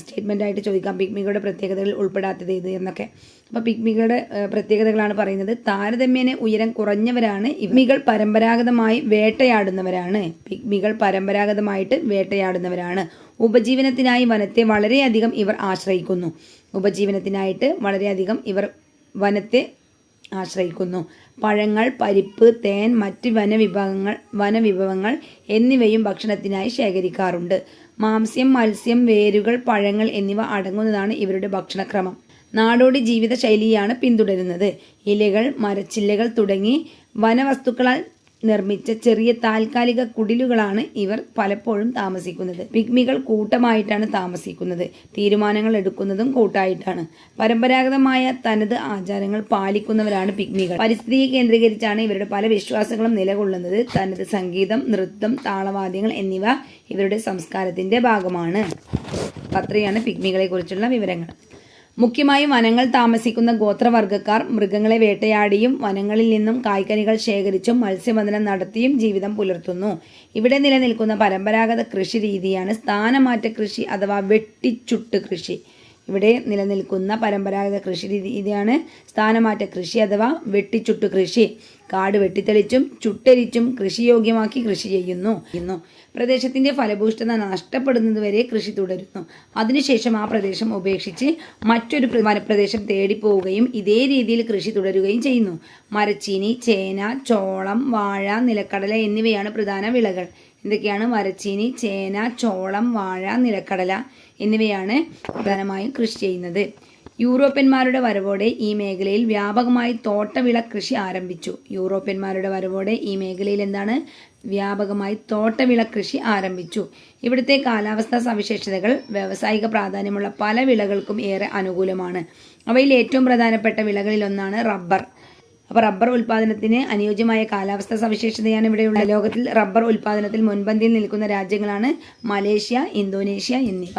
സ്റ്റേറ്റ്മെന്റ് ആയിട്ട് ചോദിക്കാം. പിഗ്മികളുടെ പ്രത്യേകതകൾ ഉൾപ്പെടാത്തത് ഇത് എന്നൊക്കെ. അപ്പോൾ പിഗ്മികളുടെ പ്രത്യേകതകളാണ് പറയുന്നത്. താരതമ്യേന ഉയരം കുറഞ്ഞവരാണ് പിഗ്മികൾ പരമ്പരാഗതമായി വേട്ടയാടുന്നവരാണ്. പിഗ്മികൾ പരമ്പരാഗതമായിട്ട് വേട്ടയാടുന്നവരാണ്. ഉപജീവനത്തിനായി വനത്തെ വളരെയധികം ഇവർ ആശ്രയിക്കുന്നു. ഉപജീവനത്തിനായിട്ട് വളരെയധികം ഇവർ വനത്തെ ആശ്രയിക്കുന്നു. പഴങ്ങൾ പരിപ്പ് തേൻ മറ്റ് വനവിഭവങ്ങൾ വനവിഭവങ്ങൾ എന്നിവയും ഭക്ഷണത്തിനായി ശേഖരിക്കാറുണ്ട്. മാംസ്യം മത്സ്യം വേരുകൾ പഴങ്ങൾ എന്നിവ അടങ്ങുന്നതാണ് ഇവരുടെ ഭക്ഷണക്രമം. നാടോടി ജീവിത ശൈലിയാണ് പിന്തുടരുന്നത്. ഇലകൾ മരച്ചില്ലകൾ തുടങ്ങി വനവസ്തുക്കളാൽ നിർമ്മിച്ച ചെറിയ താൽക്കാലിക കുടിലുകളാണ് ഇവർ പലപ്പോഴും താമസിക്കുന്നത്. പിഗ്മികൾ കൂട്ടമായിട്ടാണ് താമസിക്കുന്നത്. തീരുമാനങ്ങൾ എടുക്കുന്നതും കൂട്ടായിട്ടാണ്. പരമ്പരാഗതമായ തനത് ആചാരങ്ങൾ പാലിക്കുന്നവരാണ് പിഗ്മികൾ പരിസ്ഥിതിയെ കേന്ദ്രീകരിച്ചാണ് ഇവരുടെ പല വിശ്വാസങ്ങളും നിലകൊള്ളുന്നത്. തനത് സംഗീതം നൃത്തം താളവാദ്യങ്ങൾ എന്നിവ ഇവരുടെ സംസ്കാരത്തിന്റെ ഭാഗമാണ്. അത്രയാണ് പിഗ്മികളെ കുറിച്ചുള്ള വിവരങ്ങൾ. മുഖ്യമായും വനങ്ങൾ താമസിക്കുന്ന ഗോത്രവർഗക്കാർ മൃഗങ്ങളെ വേട്ടയാടിയും വനങ്ങളിൽ നിന്നും കായ്കനികൾ ശേഖരിച്ചും മത്സ്യബന്ധനം നടത്തിയും ജീവിതം പുലർത്തുന്നു. ഇവിടെ നിലനിൽക്കുന്ന പരമ്പരാഗത കൃഷി രീതിയാണ് സ്ഥാനമാറ്റ കൃഷി അഥവാ വെട്ടിച്ചുട്ട് കൃഷി. ഇവിടെ നിലനിൽക്കുന്ന പരമ്പരാഗത കൃഷി രീതിയാണ് സ്ഥാനമാറ്റ കൃഷി അഥവാ വെട്ടിച്ചുട്ട് കൃഷി. കാട് വെട്ടിത്തെളിച്ചും ചുട്ടരിച്ചും കൃഷിയോഗ്യമാക്കി കൃഷി ചെയ്യുന്നു. ചെയ്യുന്നു. പ്രദേശത്തിന്റെ ഫലഭൂഷ്ഠത നഷ്ടപ്പെടുന്നതുവരെ കൃഷി തുടരുന്നു. അതിനുശേഷം ആ പ്രദേശം ഉപേക്ഷിച്ച് മറ്റൊരു പ്ര- വനപ്രദേശം തേടിപ്പോവുകയും ഇതേ രീതിയിൽ കൃഷി തുടരുകയും ചെയ്യുന്നു. മരച്ചീനി ചേന ചോളം വാഴ നിലക്കടല എന്നിവയാണ് പ്രധാന വിളകൾ. എന്തൊക്കെയാണ് മരച്ചീനി ചേന ചോളം വാഴ നിലക്കടല എന്നിവയാണ് പ്രധാനമായും കൃഷി ചെയ്യുന്നത്. യൂറോപ്യന്മാരുടെ വരവോടെ ഈ മേഖലയിൽ വ്യാപകമായി തോട്ടവിള കൃഷി ആരംഭിച്ചു. യൂറോപ്യന്മാരുടെ വരവോടെ ഈ മേഖലയിൽ എന്താണ്? വ്യാപകമായി തോട്ടവിള കൃഷി ആരംഭിച്ചു. ഇവിടുത്തെ കാലാവസ്ഥാ സവിശേഷതകൾ വ്യാവസായിക പ്രാധാന്യമുള്ള പല വിളകൾക്കും ഏറെ അനുകൂലമാണ്. അവയിൽ ഏറ്റവും പ്രധാനപ്പെട്ട വിളകളിൽ ഒന്നാണ് റബ്ബർ. അപ്പോൾ റബ്ബർ ഉൽപ്പാദനത്തിന് അനുയോജ്യമായ കാലാവസ്ഥാ സവിശേഷതയാണ് ഇവിടെയുള്ള ലോകത്തിൽ റബ്ബർ ഉൽപ്പാദനത്തിൽ മുൻപന്തിയിൽ നിൽക്കുന്ന രാജ്യങ്ങളാണ് മലേഷ്യ ഇന്തോനേഷ്യ എന്നിവ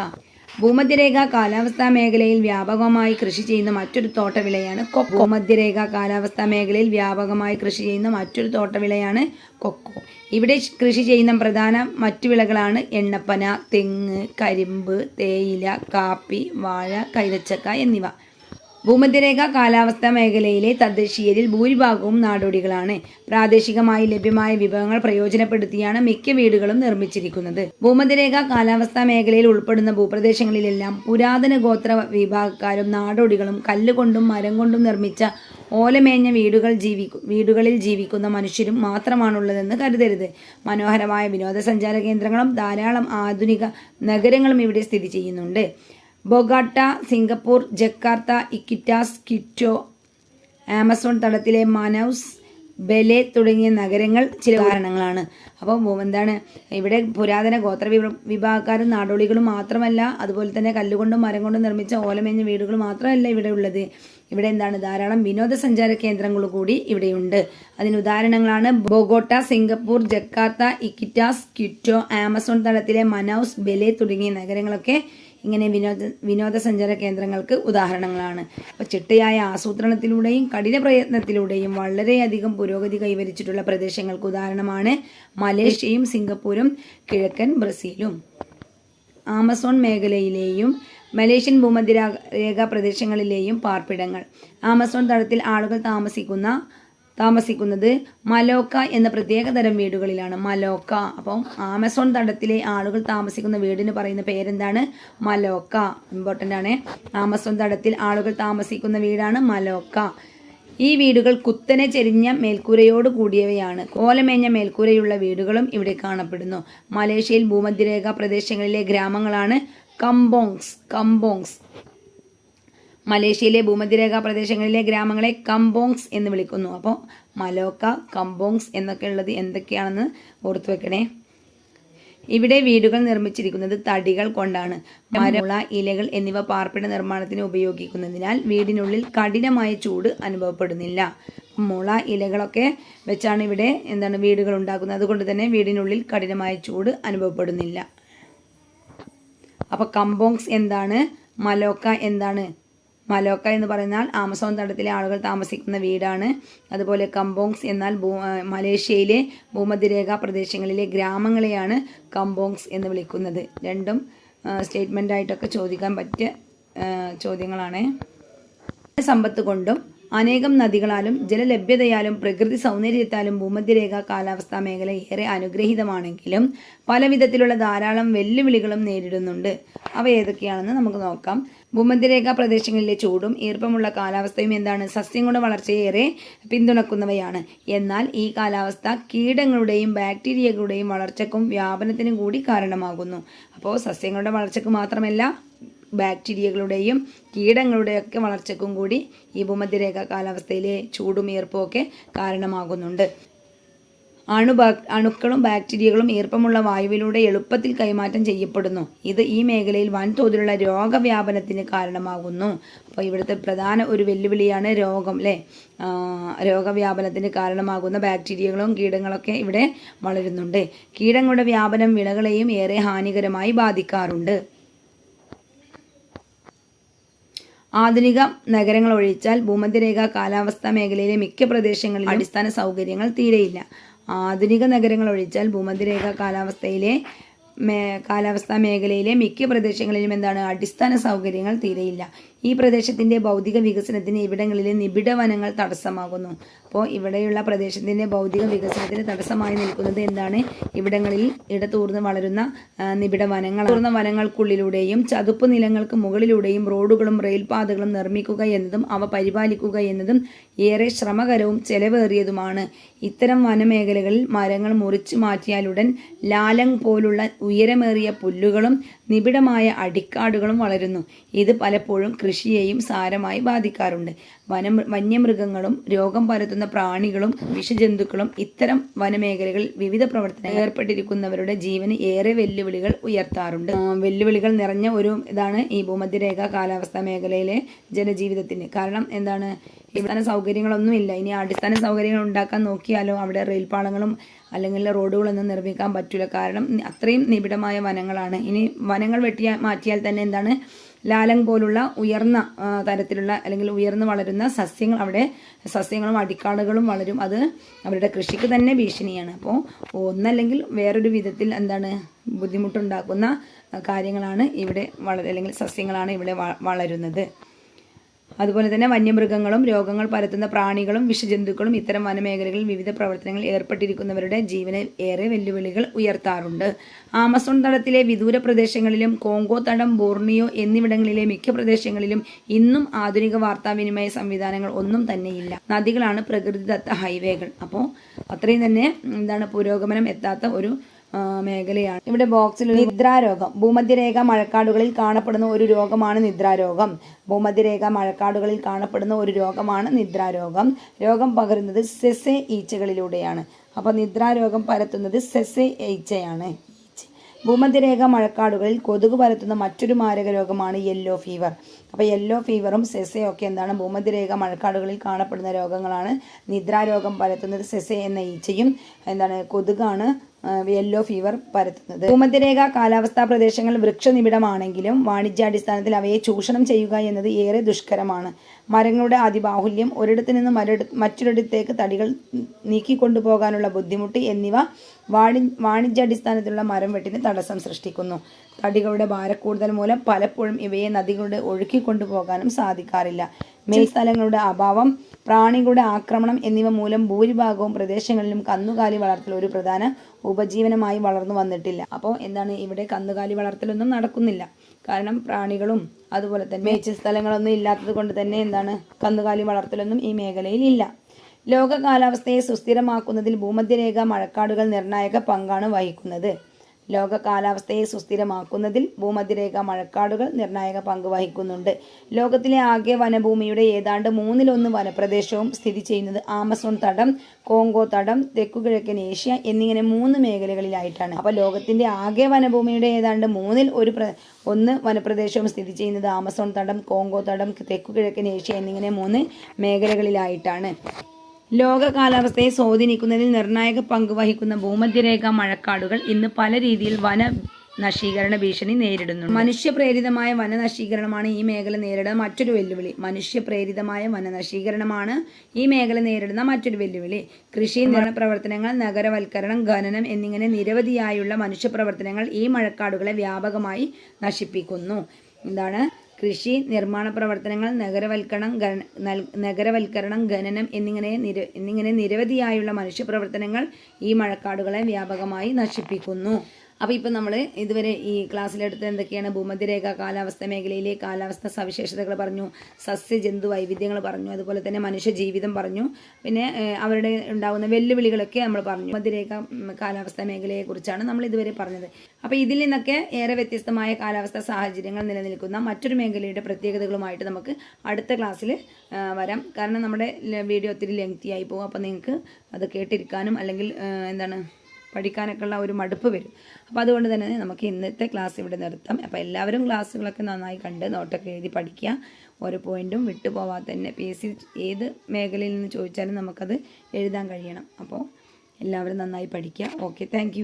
ഭൂമധ്യരേഖ കാലാവസ്ഥാ മേഖലയിൽ വ്യാപകമായി കൃഷി ചെയ്യുന്ന മറ്റൊരു തോട്ടവിളയാണ് കൊക്കോ. ഭൂമധ്യരേഖ കാലാവസ്ഥാ മേഖലയിൽ വ്യാപകമായി കൃഷി ചെയ്യുന്ന മറ്റൊരു തോട്ടവിളയാണ് കൊക്കോ. ഇവിടെ കൃഷി ചെയ്യുന്ന പ്രധാന മറ്റു വിളകളാണ് എണ്ണപ്പന തെങ്ങ് കരിമ്പ് തേയില കാപ്പി വാഴ കൈതച്ചക്ക എന്നിവ. ഭൂമധ്യരേഖ കാലാവസ്ഥാ മേഖലയിലെ തദ്ദേശീയരിൽ ഭൂരിഭാഗവും നാടോടികളാണ്. പ്രാദേശികമായി ലഭ്യമായ വിഭവങ്ങൾ പ്രയോജനപ്പെടുത്തിയാണ് മിക്ക വീടുകളും നിർമ്മിച്ചിരിക്കുന്നത്. ഭൂമധ്യരേഖ കാലാവസ്ഥാ മേഖലയിൽ ഉൾപ്പെടുന്ന ഭൂപ്രദേശങ്ങളിലെല്ലാം പുരാതന ഗോത്ര വിഭാഗക്കാരും നാടോടികളും കല്ലുകൊണ്ടും മരം കൊണ്ടും നിർമ്മിച്ച ഓലമേഞ്ഞ വീടുകൾ ജീവിക്കു വീടുകളിൽ ജീവിക്കുന്ന മനുഷ്യരും മാത്രമാണുള്ളതെന്ന് കരുതരുത്. മനോഹരമായ വിനോദസഞ്ചാര കേന്ദ്രങ്ങളും ധാരാളം ആധുനിക നഗരങ്ങളും ഇവിടെ സ്ഥിതി ചെയ്യുന്നുണ്ട്. Bogota Singapore Jakarta Iquitos Quito Amazon തടത്തിലെ Manaus Belem തുടങ്ങിയ നഗരങ്ങൾ ചില കാരണങ്ങളാണ്. അപ്പോൾ എന്താണ് ഇവിടെ പുരാതന ഗോത്ര വിഭ- വിഭാഗക്കാരും നാടോടികളും മാത്രമല്ല അതുപോലെ തന്നെ കല്ലുകൊണ്ടും മരം കൊണ്ടും നിർമ്മിച്ച ഓലമേഞ്ഞ വീടുകൾ മാത്രമല്ല ഇവിടെ ഉള്ളത്. ഇവിടെ എന്താണ് ധാരാളം വിനോദസഞ്ചാര കേന്ദ്രങ്ങൾ കൂടി ഇവിടെയുണ്ട്. അതിന് ഉദാഹരണങ്ങളാണ് Bogota Singapore Jakarta Iquitos Quito Amazon തടത്തിലെ Manaus Belem തുടങ്ങിയ നഗരങ്ങളൊക്കെ ഇങ്ങനെ വിനോദ വിനോദസഞ്ചാര കേന്ദ്രങ്ങൾക്ക് ഉദാഹരണങ്ങളാണ്. അപ്പോൾ ചിട്ടയായ ആസൂത്രണത്തിലൂടെയും കഠിന പ്രയത്നത്തിലൂടെയും വളരെയധികം പുരോഗതി കൈവരിച്ചിട്ടുള്ള പ്രദേശങ്ങൾക്ക് ഉദാഹരണമാണ് മലേഷ്യയും സിംഗപ്പൂരും കിഴക്കൻ ബ്രസീലും. ആമസോൺ മേഖലയിലെയും മലേഷ്യൻ ഭൂമധ്യരേഖ പ്രദേശങ്ങളിലെയും പാർപ്പിടങ്ങൾ. ആമസോൺ തടത്തിൽ ആളുകൾ താമസിക്കുന്ന താമസിക്കുന്നത് മലോക്ക എന്ന പ്രത്യേക തരം വീടുകളിലാണ്. മലോക്ക. അപ്പം ആമസോൺ തടത്തിലെ ആളുകൾ താമസിക്കുന്ന വീടിന് പറയുന്ന പേരെന്താണ്? മലോക്ക. ഇമ്പോർട്ടന്റ് ആണ്. ആമസോൺ തടത്തിൽ ആളുകൾ താമസിക്കുന്ന വീടാണ് മലോക്ക. ഈ വീടുകൾ കുത്തനെ ചെരിഞ്ഞ മേൽക്കൂരയോട് കൂടിയവയാണ്. കോലമേഞ്ഞ മേൽക്കൂരയുള്ള വീടുകളും ഇവിടെ കാണപ്പെടുന്നു. മലേഷ്യയിൽ ഭൂമധ്യരേഖ പ്രദേശങ്ങളിലെ ഗ്രാമങ്ങളാണ് കമ്പോങ്സ്. കമ്പോങ്സ്. മലേഷ്യയിലെ ഭൂമധ്യരേഖ പ്രദേശങ്ങളിലെ ഗ്രാമങ്ങളെ കമ്പോങ്സ് എന്ന് വിളിക്കുന്നു. അപ്പോൾ മലോക്ക കമ്പോങ്സ് എന്നൊക്കെ ഉള്ളത് എന്തൊക്കെയാണെന്ന് ഓർത്തു വെക്കണേ. ഇവിടെ വീടുകൾ നിർമ്മിച്ചിരിക്കുന്നത് തടികൾ കൊണ്ടാണ്. മരമുള ഇലകൾ എന്നിവ പാർപ്പിട നിർമ്മാണത്തിന് ഉപയോഗിക്കുന്നതിനാൽ വീടിനുള്ളിൽ കഠിനമായ ചൂട് അനുഭവപ്പെടുന്നില്ല. മുള ഇലകളൊക്കെ വെച്ചാണ് ഇവിടെ എന്താണ് വീടുകൾ ഉണ്ടാക്കുന്നത്. അതുകൊണ്ട് തന്നെ വീടിനുള്ളിൽ കഠിനമായ ചൂട് അനുഭവപ്പെടുന്നില്ല. അപ്പോൾ കമ്പോങ്സ് എന്താണ്? മലോക്ക എന്താണ്? മലോക്ക എന്ന് പറഞ്ഞാൽ ആമസോൺ തടത്തിലെ ആളുകൾ താമസിക്കുന്ന വീടാണ്. അതുപോലെ കമ്പോങ്സ് എന്നാൽ ഭൂ മലേഷ്യയിലെ ഭൂമധ്യരേഖ പ്രദേശങ്ങളിലെ ഗ്രാമങ്ങളെയാണ് കമ്പോങ്സ് എന്ന് വിളിക്കുന്നത്. രണ്ടും സ്റ്റേറ്റ്മെന്റായിട്ടൊക്കെ ചോദിക്കാൻ പറ്റിയ ചോദ്യങ്ങളാണ്. സമ്പത്ത് കൊണ്ടും അനേകം നദികളാലും ജലലഭ്യതയാലും പ്രകൃതി സൗന്ദര്യത്താലും ഭൂമധ്യരേഖ കാലാവസ്ഥാ മേഖല ഏറെ അനുഗ്രഹീതമാണെങ്കിലും പലവിധത്തിലുള്ള ധാരാളം വെല്ലുവിളികളും നേരിടുന്നുണ്ട്. അവ ഏതൊക്കെയാണെന്ന് നമുക്ക് നോക്കാം. ഭൂമധ്യരേഖ പ്രദേശങ്ങളിലെ ചൂടും ഈർപ്പമുള്ള കാലാവസ്ഥയും എന്താണ്? സസ്യങ്ങളുടെ വളർച്ചയെ ഏറെ പിന്തുണക്കുന്നവയാണ്. എന്നാൽ ഈ കാലാവസ്ഥ കീടങ്ങളുടെയും ബാക്ടീരിയകളുടെയും വളർച്ചക്കും വ്യാപനത്തിനും കൂടി കാരണമാകുന്നു. അപ്പോൾ സസ്യങ്ങളുടെ വളർച്ചയ്ക്ക് മാത്രമല്ല ബാക്ടീരിയകളുടെയും കീടങ്ങളുടെയൊക്കെ വളർച്ചയ്ക്കും കൂടി ഈ ഭൂമധ്യരേഖ കാലാവസ്ഥയിലെ ചൂടും ഈർപ്പവും ഒക്കെ കാരണമാകുന്നുണ്ട്. അണു അണുക്കളും ബാക്ടീരിയകളും ഈർപ്പമുള്ള വായുവിലൂടെ എളുപ്പത്തിൽ കൈമാറ്റം ചെയ്യപ്പെടുന്നു. ഇത് ഈ മേഖലയിൽ വൻതോതിലുള്ള രോഗവ്യാപനത്തിന് കാരണമാകുന്നു. അപ്പോൾ ഇവിടുത്തെ പ്രധാന ഒരു വെല്ലുവിളിയാണ് രോഗം അല്ലേ രോഗവ്യാപനത്തിന് കാരണമാകുന്ന ബാക്ടീരിയകളും കീടങ്ങളൊക്കെ ഇവിടെ വളരുന്നുണ്ട്. കീടങ്ങളുടെ വ്യാപനം വിളകളെയും ഏറെ ഹാനികരമായി ബാധിക്കാറുണ്ട്. ആധുനിക നഗരങ്ങൾ ഒഴിച്ചാൽ ഭൂമധ്യരേഖ കാലാവസ്ഥാ മേഖലയിലെ മിക്ക പ്രദേശങ്ങളിലും അടിസ്ഥാന സൗകര്യങ്ങൾ തീരെയില്ല. ആധുനിക നഗരങ്ങൾ ഒഴിച്ചാൽ ഭൂമധ്യരേഖ കാലാവസ്ഥയിലെ കാലാവസ്ഥാ മേഖലയിലെ മിക്ക പ്രദേശങ്ങളിലും എന്താണ്? അടിസ്ഥാന സൗകര്യങ്ങൾ തീരെയില്ല. ഈ പ്രദേശത്തിന്റെ ഭൗതിക വികസനത്തിന് ഇവിടങ്ങളിലെ നിബിഡ വനങ്ങൾ തടസ്സമാകുന്നു. അപ്പോൾ ഇവിടെയുള്ള പ്രദേശത്തിന്റെ ഭൗതിക വികസനത്തിന് തടസ്സമായി നിൽക്കുന്നത് എന്താണ്? ഇവിടങ്ങളിൽ ഇടതൂർന്ന് വളരുന്ന നിബിഡ വനങ്ങൾ തൂർന്ന വനങ്ങൾക്കുള്ളിലൂടെയും ചതുപ്പ് നിലങ്ങൾക്ക് മുകളിലൂടെയും റോഡുകളും റെയിൽപാതകളും നിർമ്മിക്കുക എന്നതും അവ പരിപാലിക്കുക എന്നതും ഏറെ ശ്രമകരവും ചെലവേറിയതുമാണ്. ഇത്തരം വനമേഖലകളിൽ മരങ്ങൾ മുറിച്ചു മാറ്റിയാലുടൻ ലാലങ് പോലുള്ള ഉയരമേറിയ പുല്ലുകളും നിബിഡമായ അടിക്കാടുകളും വളരുന്നു. ഇത് പലപ്പോഴും കൃഷി കൃഷിയെയും സാരമായി ബാധിക്കാറുണ്ട്. വന വന്യമൃഗങ്ങളും രോഗം പരത്തുന്ന പ്രാണികളും വിഷജന്തുക്കളും ഇത്തരം വനമേഖലകളിൽ വിവിധ പ്രവർത്തനങ്ങൾ ഏർപ്പെട്ടിരിക്കുന്നവരുടെ ജീവന് ഏറെ വെല്ലുവിളികൾ ഉയർത്താറുണ്ട്. വെല്ലുവിളികൾ നിറഞ്ഞ ഒരു ഇതാണ് ഈ ഭൂമധ്യരേഖ കാലാവസ്ഥാ മേഖലയിലെ ജനജീവിതത്തിന്. കാരണം എന്താണ്? അടിസ്ഥാന സൗകര്യങ്ങളൊന്നുമില്ല. ഇനി അടിസ്ഥാന സൗകര്യങ്ങൾ ഉണ്ടാക്കാൻ നോക്കിയാലോ അവിടെ റെയിൽ പാളങ്ങളും അല്ലെങ്കിൽ റോഡുകളൊന്നും നിർമ്മിക്കാൻ പറ്റില്ല കാരണം അത്രയും നിബിഡമായ വനങ്ങളാണ്. ഇനി വനങ്ങൾ വെട്ടിയാൽ മാറ്റിയാൽ തന്നെ എന്താണ്? ലാലങ് പോലുള്ള ഉയർന്ന തരത്തിലുള്ള അല്ലെങ്കിൽ ഉയർന്നു വളരുന്ന സസ്യങ്ങൾ അവിടെ സസ്യങ്ങളും അടിക്കാടുകളും വളരും. അത് അവരുടെ കൃഷിക്ക് തന്നെ ഭീഷണിയാണ്. അപ്പോൾ ഒന്നല്ലെങ്കിൽ വേറൊരു വിധത്തിൽ എന്താണ് ബുദ്ധിമുട്ടുണ്ടാക്കുന്ന കാര്യങ്ങളാണ് ഇവിടെ വള അല്ലെങ്കിൽ സസ്യങ്ങളാണ് ഇവിടെ വളരുന്നത്. അതുപോലെ തന്നെ വന്യമൃഗങ്ങളും രോഗങ്ങൾ പരത്തുന്ന പ്രാണികളും വിഷജന്തുക്കളും ഇത്തരം വനമേഖലകളിൽ വിവിധ പ്രവർത്തനങ്ങളിൽ ഏർപ്പെട്ടിരിക്കുന്നവരുടെ ജീവനെ ഏറെ വെല്ലുവിളികൾ ഉയർത്താറുണ്ട്. ആമസോൺ തടത്തിലെ വിദൂര പ്രദേശങ്ങളിലും കോങ്കോ തടം ബോർണിയോ എന്നിവിടങ്ങളിലെ മിക്ക പ്രദേശങ്ങളിലും ഇന്നും ആധുനിക വാർത്താവിനിമയ സംവിധാനങ്ങൾ ഒന്നും തന്നെയില്ല. നദികളാണ് പ്രകൃതിദത്ത ഹൈവേകൾ. അപ്പോൾ അത്രയും തന്നെ എന്താണ് പുരോഗമനം എത്താത്ത ഒരു മേഖലയാണ്. ഇവിടെ ബോക്സിൽ നിദ്രാരോഗം. ഭൂമധ്യരേഖ മഴക്കാടുകളിൽ കാണപ്പെടുന്ന ഒരു രോഗമാണ് നിദ്രാരോഗം. ഭൂമധ്യരേഖ മഴക്കാടുകളിൽ കാണപ്പെടുന്ന ഒരു രോഗമാണ് നിദ്രാരോഗം. രോഗം പകരുന്നത് സെസെ ഈച്ചകളിലൂടെയാണ്. അപ്പോൾ നിദ്രാരോഗം പരത്തുന്നത് സെസെ ഈച്ചയാണ്. ഭൂമധ്യരേഖ മഴക്കാടുകളിൽ കൊതുക് പരത്തുന്ന മറ്റൊരു മാരക രോഗമാണ് യെല്ലോ ഫീവർ അപ്പോൾ യെല്ലോ ഫീവറും സെസയും ഒക്കെ എന്താണ്? ഭൂമധ്യരേഖ മഴക്കാടുകളിൽ കാണപ്പെടുന്ന രോഗങ്ങളാണ്. നിദ്രാരോഗം പരത്തുന്നത് സെസെ എന്ന ഈച്ചയും എന്താണ്? കൊതുകാണ് യെല്ലോ ഫീവർ പരത്തുന്നത്. ഭൂമധ്യരേഖ കാലാവസ്ഥാ പ്രദേശങ്ങൾ വൃക്ഷനിബിഡമാണെങ്കിലും വാണിജ്യാടിസ്ഥാനത്തിൽ അവയെ ചൂഷണം ചെയ്യുക എന്നത് ഏറെ ദുഷ്കരമാണ്. മരങ്ങളുടെ അതിബാഹുല്യം ഒരിടത്തു നിന്ന് മറ്റൊരിടത്തേക്ക് തടികൾ നീക്കിക്കൊണ്ടുപോകാനുള്ള ബുദ്ധിമുട്ട് എന്നിവ വാണി വാണിജ്യാടിസ്ഥാനത്തിലുള്ള മരം വെട്ടിന് തടസ്സം സൃഷ്ടിക്കുന്നു. തടികളുടെ ഭാരക്കൂടുതൽ മൂലം പലപ്പോഴും ഇവയെ നദികളുടെ ഒഴുക്കി കൊണ്ടുപോകാനും സാധിക്കാറില്ല. മേൽസ്ഥലങ്ങളുടെ അഭാവം പ്രാണികളുടെ ആക്രമണം എന്നിവ മൂലം ഭൂരിഭാഗവും പ്രദേശങ്ങളിലും കന്നുകാലി വളർത്തൽ ഒരു പ്രധാന ഉപജീവനമായി വളർന്നു വന്നിട്ടില്ല. അപ്പോൾ എന്താണ് ഇവിടെ കന്നുകാലി വളർത്തലൊന്നും നടക്കുന്നില്ല? കാരണം പ്രാണികളും അതുപോലെ തന്നെ മേച്ച സ്ഥലങ്ങളൊന്നും ഇല്ലാത്തത് കൊണ്ട് തന്നെ എന്താണ് കന്നുകാലി വളർത്തലൊന്നും ഈ മേഖലയിൽ ഇല്ല. ലോക കാലാവസ്ഥയെ സുസ്ഥിരമാക്കുന്നതിൽ ഭൂമധ്യരേഖ മഴക്കാടുകൾ നിർണായക പങ്കാണ് വഹിക്കുന്നത്. ലോക കാലാവസ്ഥയെ സുസ്ഥിരമാക്കുന്നതിൽ ഭൂമധ്യരേഖ മഴക്കാടുകൾ നിർണായക പങ്ക് വഹിക്കുന്നുണ്ട്. ലോകത്തിലെ ആകെ വനഭൂമിയുടെ ഏതാണ്ട് മൂന്നിലൊന്ന് വനപ്രദേശവും സ്ഥിതി ചെയ്യുന്നത് ആമസോൺ തടം കോങ്കോ തടം തെക്കുകിഴക്കൻ ഏഷ്യ എന്നിങ്ങനെ മൂന്ന് മേഖലകളിലായിട്ടാണ്. അപ്പോൾ ലോകത്തിന്റെ ആകെ വനഭൂമിയുടെ ഏതാണ്ട് മൂന്നിൽ ഒരു ഒന്ന് വനപ്രദേശവും സ്ഥിതി ചെയ്യുന്നത് ആമസോൺ തടം കോങ്കോ തടം തെക്കുകിഴക്കൻ ഏഷ്യ എന്നിങ്ങനെ മൂന്ന് മേഖലകളിലായിട്ടാണ്. ലോക കാലാവസ്ഥയെ സ്വാധീനിക്കുന്നതിൽ നിർണായക പങ്ക് വഹിക്കുന്ന ഭൂമധ്യരേഖ മഴക്കാടുകൾ ഇന്ന് പല രീതിയിൽ വന നശീകരണ ഭീഷണി നേരിടുന്നു മനുഷ്യപ്രേരിതമായ വനനശീകരണമാണ് ഈ മേഖല നേരിടുന്ന മറ്റൊരു വെല്ലുവിളി. മനുഷ്യപ്രേരിതമായ വനനശീകരണമാണ് ഈ മേഖല നേരിടുന്ന മറ്റൊരു വെല്ലുവിളി. കൃഷി നിർമ്മാണ പ്രവർത്തനങ്ങൾ നഗരവൽക്കരണം ഖനനം എന്നിങ്ങനെ നിരവധിയായുള്ള മനുഷ്യപ്രവർത്തനങ്ങൾ ഈ മഴക്കാടുകളെ വ്യാപകമായി നശിപ്പിക്കുന്നു. എന്താണ് കൃഷി നിർമ്മാണ പ്രവർത്തനങ്ങൾ നഗരവൽക്കരണം നഗരവൽക്കരണം ഖനനം എന്നിങ്ങനെ നിര എന്നിങ്ങനെ നിരവധിയായുള്ള മനുഷ്യപ്രവർത്തനങ്ങൾ ഈ മഴക്കാടുകളെ വ്യാപകമായി നശിപ്പിക്കുന്നു. അപ്പോൾ ഇപ്പം നമ്മൾ ഇതുവരെ ഈ ക്ലാസ്സിലെടുത്ത് എന്തൊക്കെയാണ്? ഭൂമധ്യരേഖ കാലാവസ്ഥ മേഖലയിലെ കാലാവസ്ഥ സവിശേഷതകൾ പറഞ്ഞു. സസ്യജന്തു വൈവിധ്യങ്ങൾ പറഞ്ഞു. അതുപോലെ തന്നെ മനുഷ്യ ജീവിതം പറഞ്ഞു. പിന്നെ അവരുടെ ഉണ്ടാകുന്ന വെല്ലുവിളികളൊക്കെ നമ്മൾ പറഞ്ഞു. ഭൂമധ്യരേഖ കാലാവസ്ഥ മേഖലയെക്കുറിച്ചാണ് നമ്മൾ ഇതുവരെ പറഞ്ഞത്. അപ്പോൾ ഇതിൽ നിന്നൊക്കെ ഏറെ വ്യത്യസ്തമായ കാലാവസ്ഥ സാഹചര്യങ്ങൾ നിലനിൽക്കുന്ന മറ്റൊരു മേഖലയുടെ പ്രത്യേകതകളുമായിട്ട് നമുക്ക് അടുത്ത ക്ലാസ്സിൽ വരാം. കാരണം നമ്മുടെ വീഡിയോ ഒത്തിരി ലെങ്തി ആയി പോകും. അപ്പോൾ നിങ്ങൾക്ക് അത് കേട്ടിരിക്കാനും അല്ലെങ്കിൽ എന്താണ് പഠിക്കാനൊക്കെ ഉള്ള ഒരു മടുപ്പ് വരും. അപ്പോൾ അതുകൊണ്ട് തന്നെ നമുക്ക് ഇന്നത്തെ ക്ലാസ് ഇവിടെ നിർത്താം. അപ്പോൾ എല്ലാവരും ക്ലാസ്സുകളൊക്കെ നന്നായി കണ്ട് നോട്ടൊക്കെ എഴുതി പഠിക്കുക. ഓരോ പോയിന്റും വിട്ടുപോവാതെ തന്നെ പി എസ് സി ഏത് മേഖലയിൽ നിന്ന് ചോദിച്ചാലും നമുക്കത് എഴുതാൻ കഴിയണം. അപ്പോൾ എല്ലാവരും നന്നായി പഠിക്കുക. Okay thank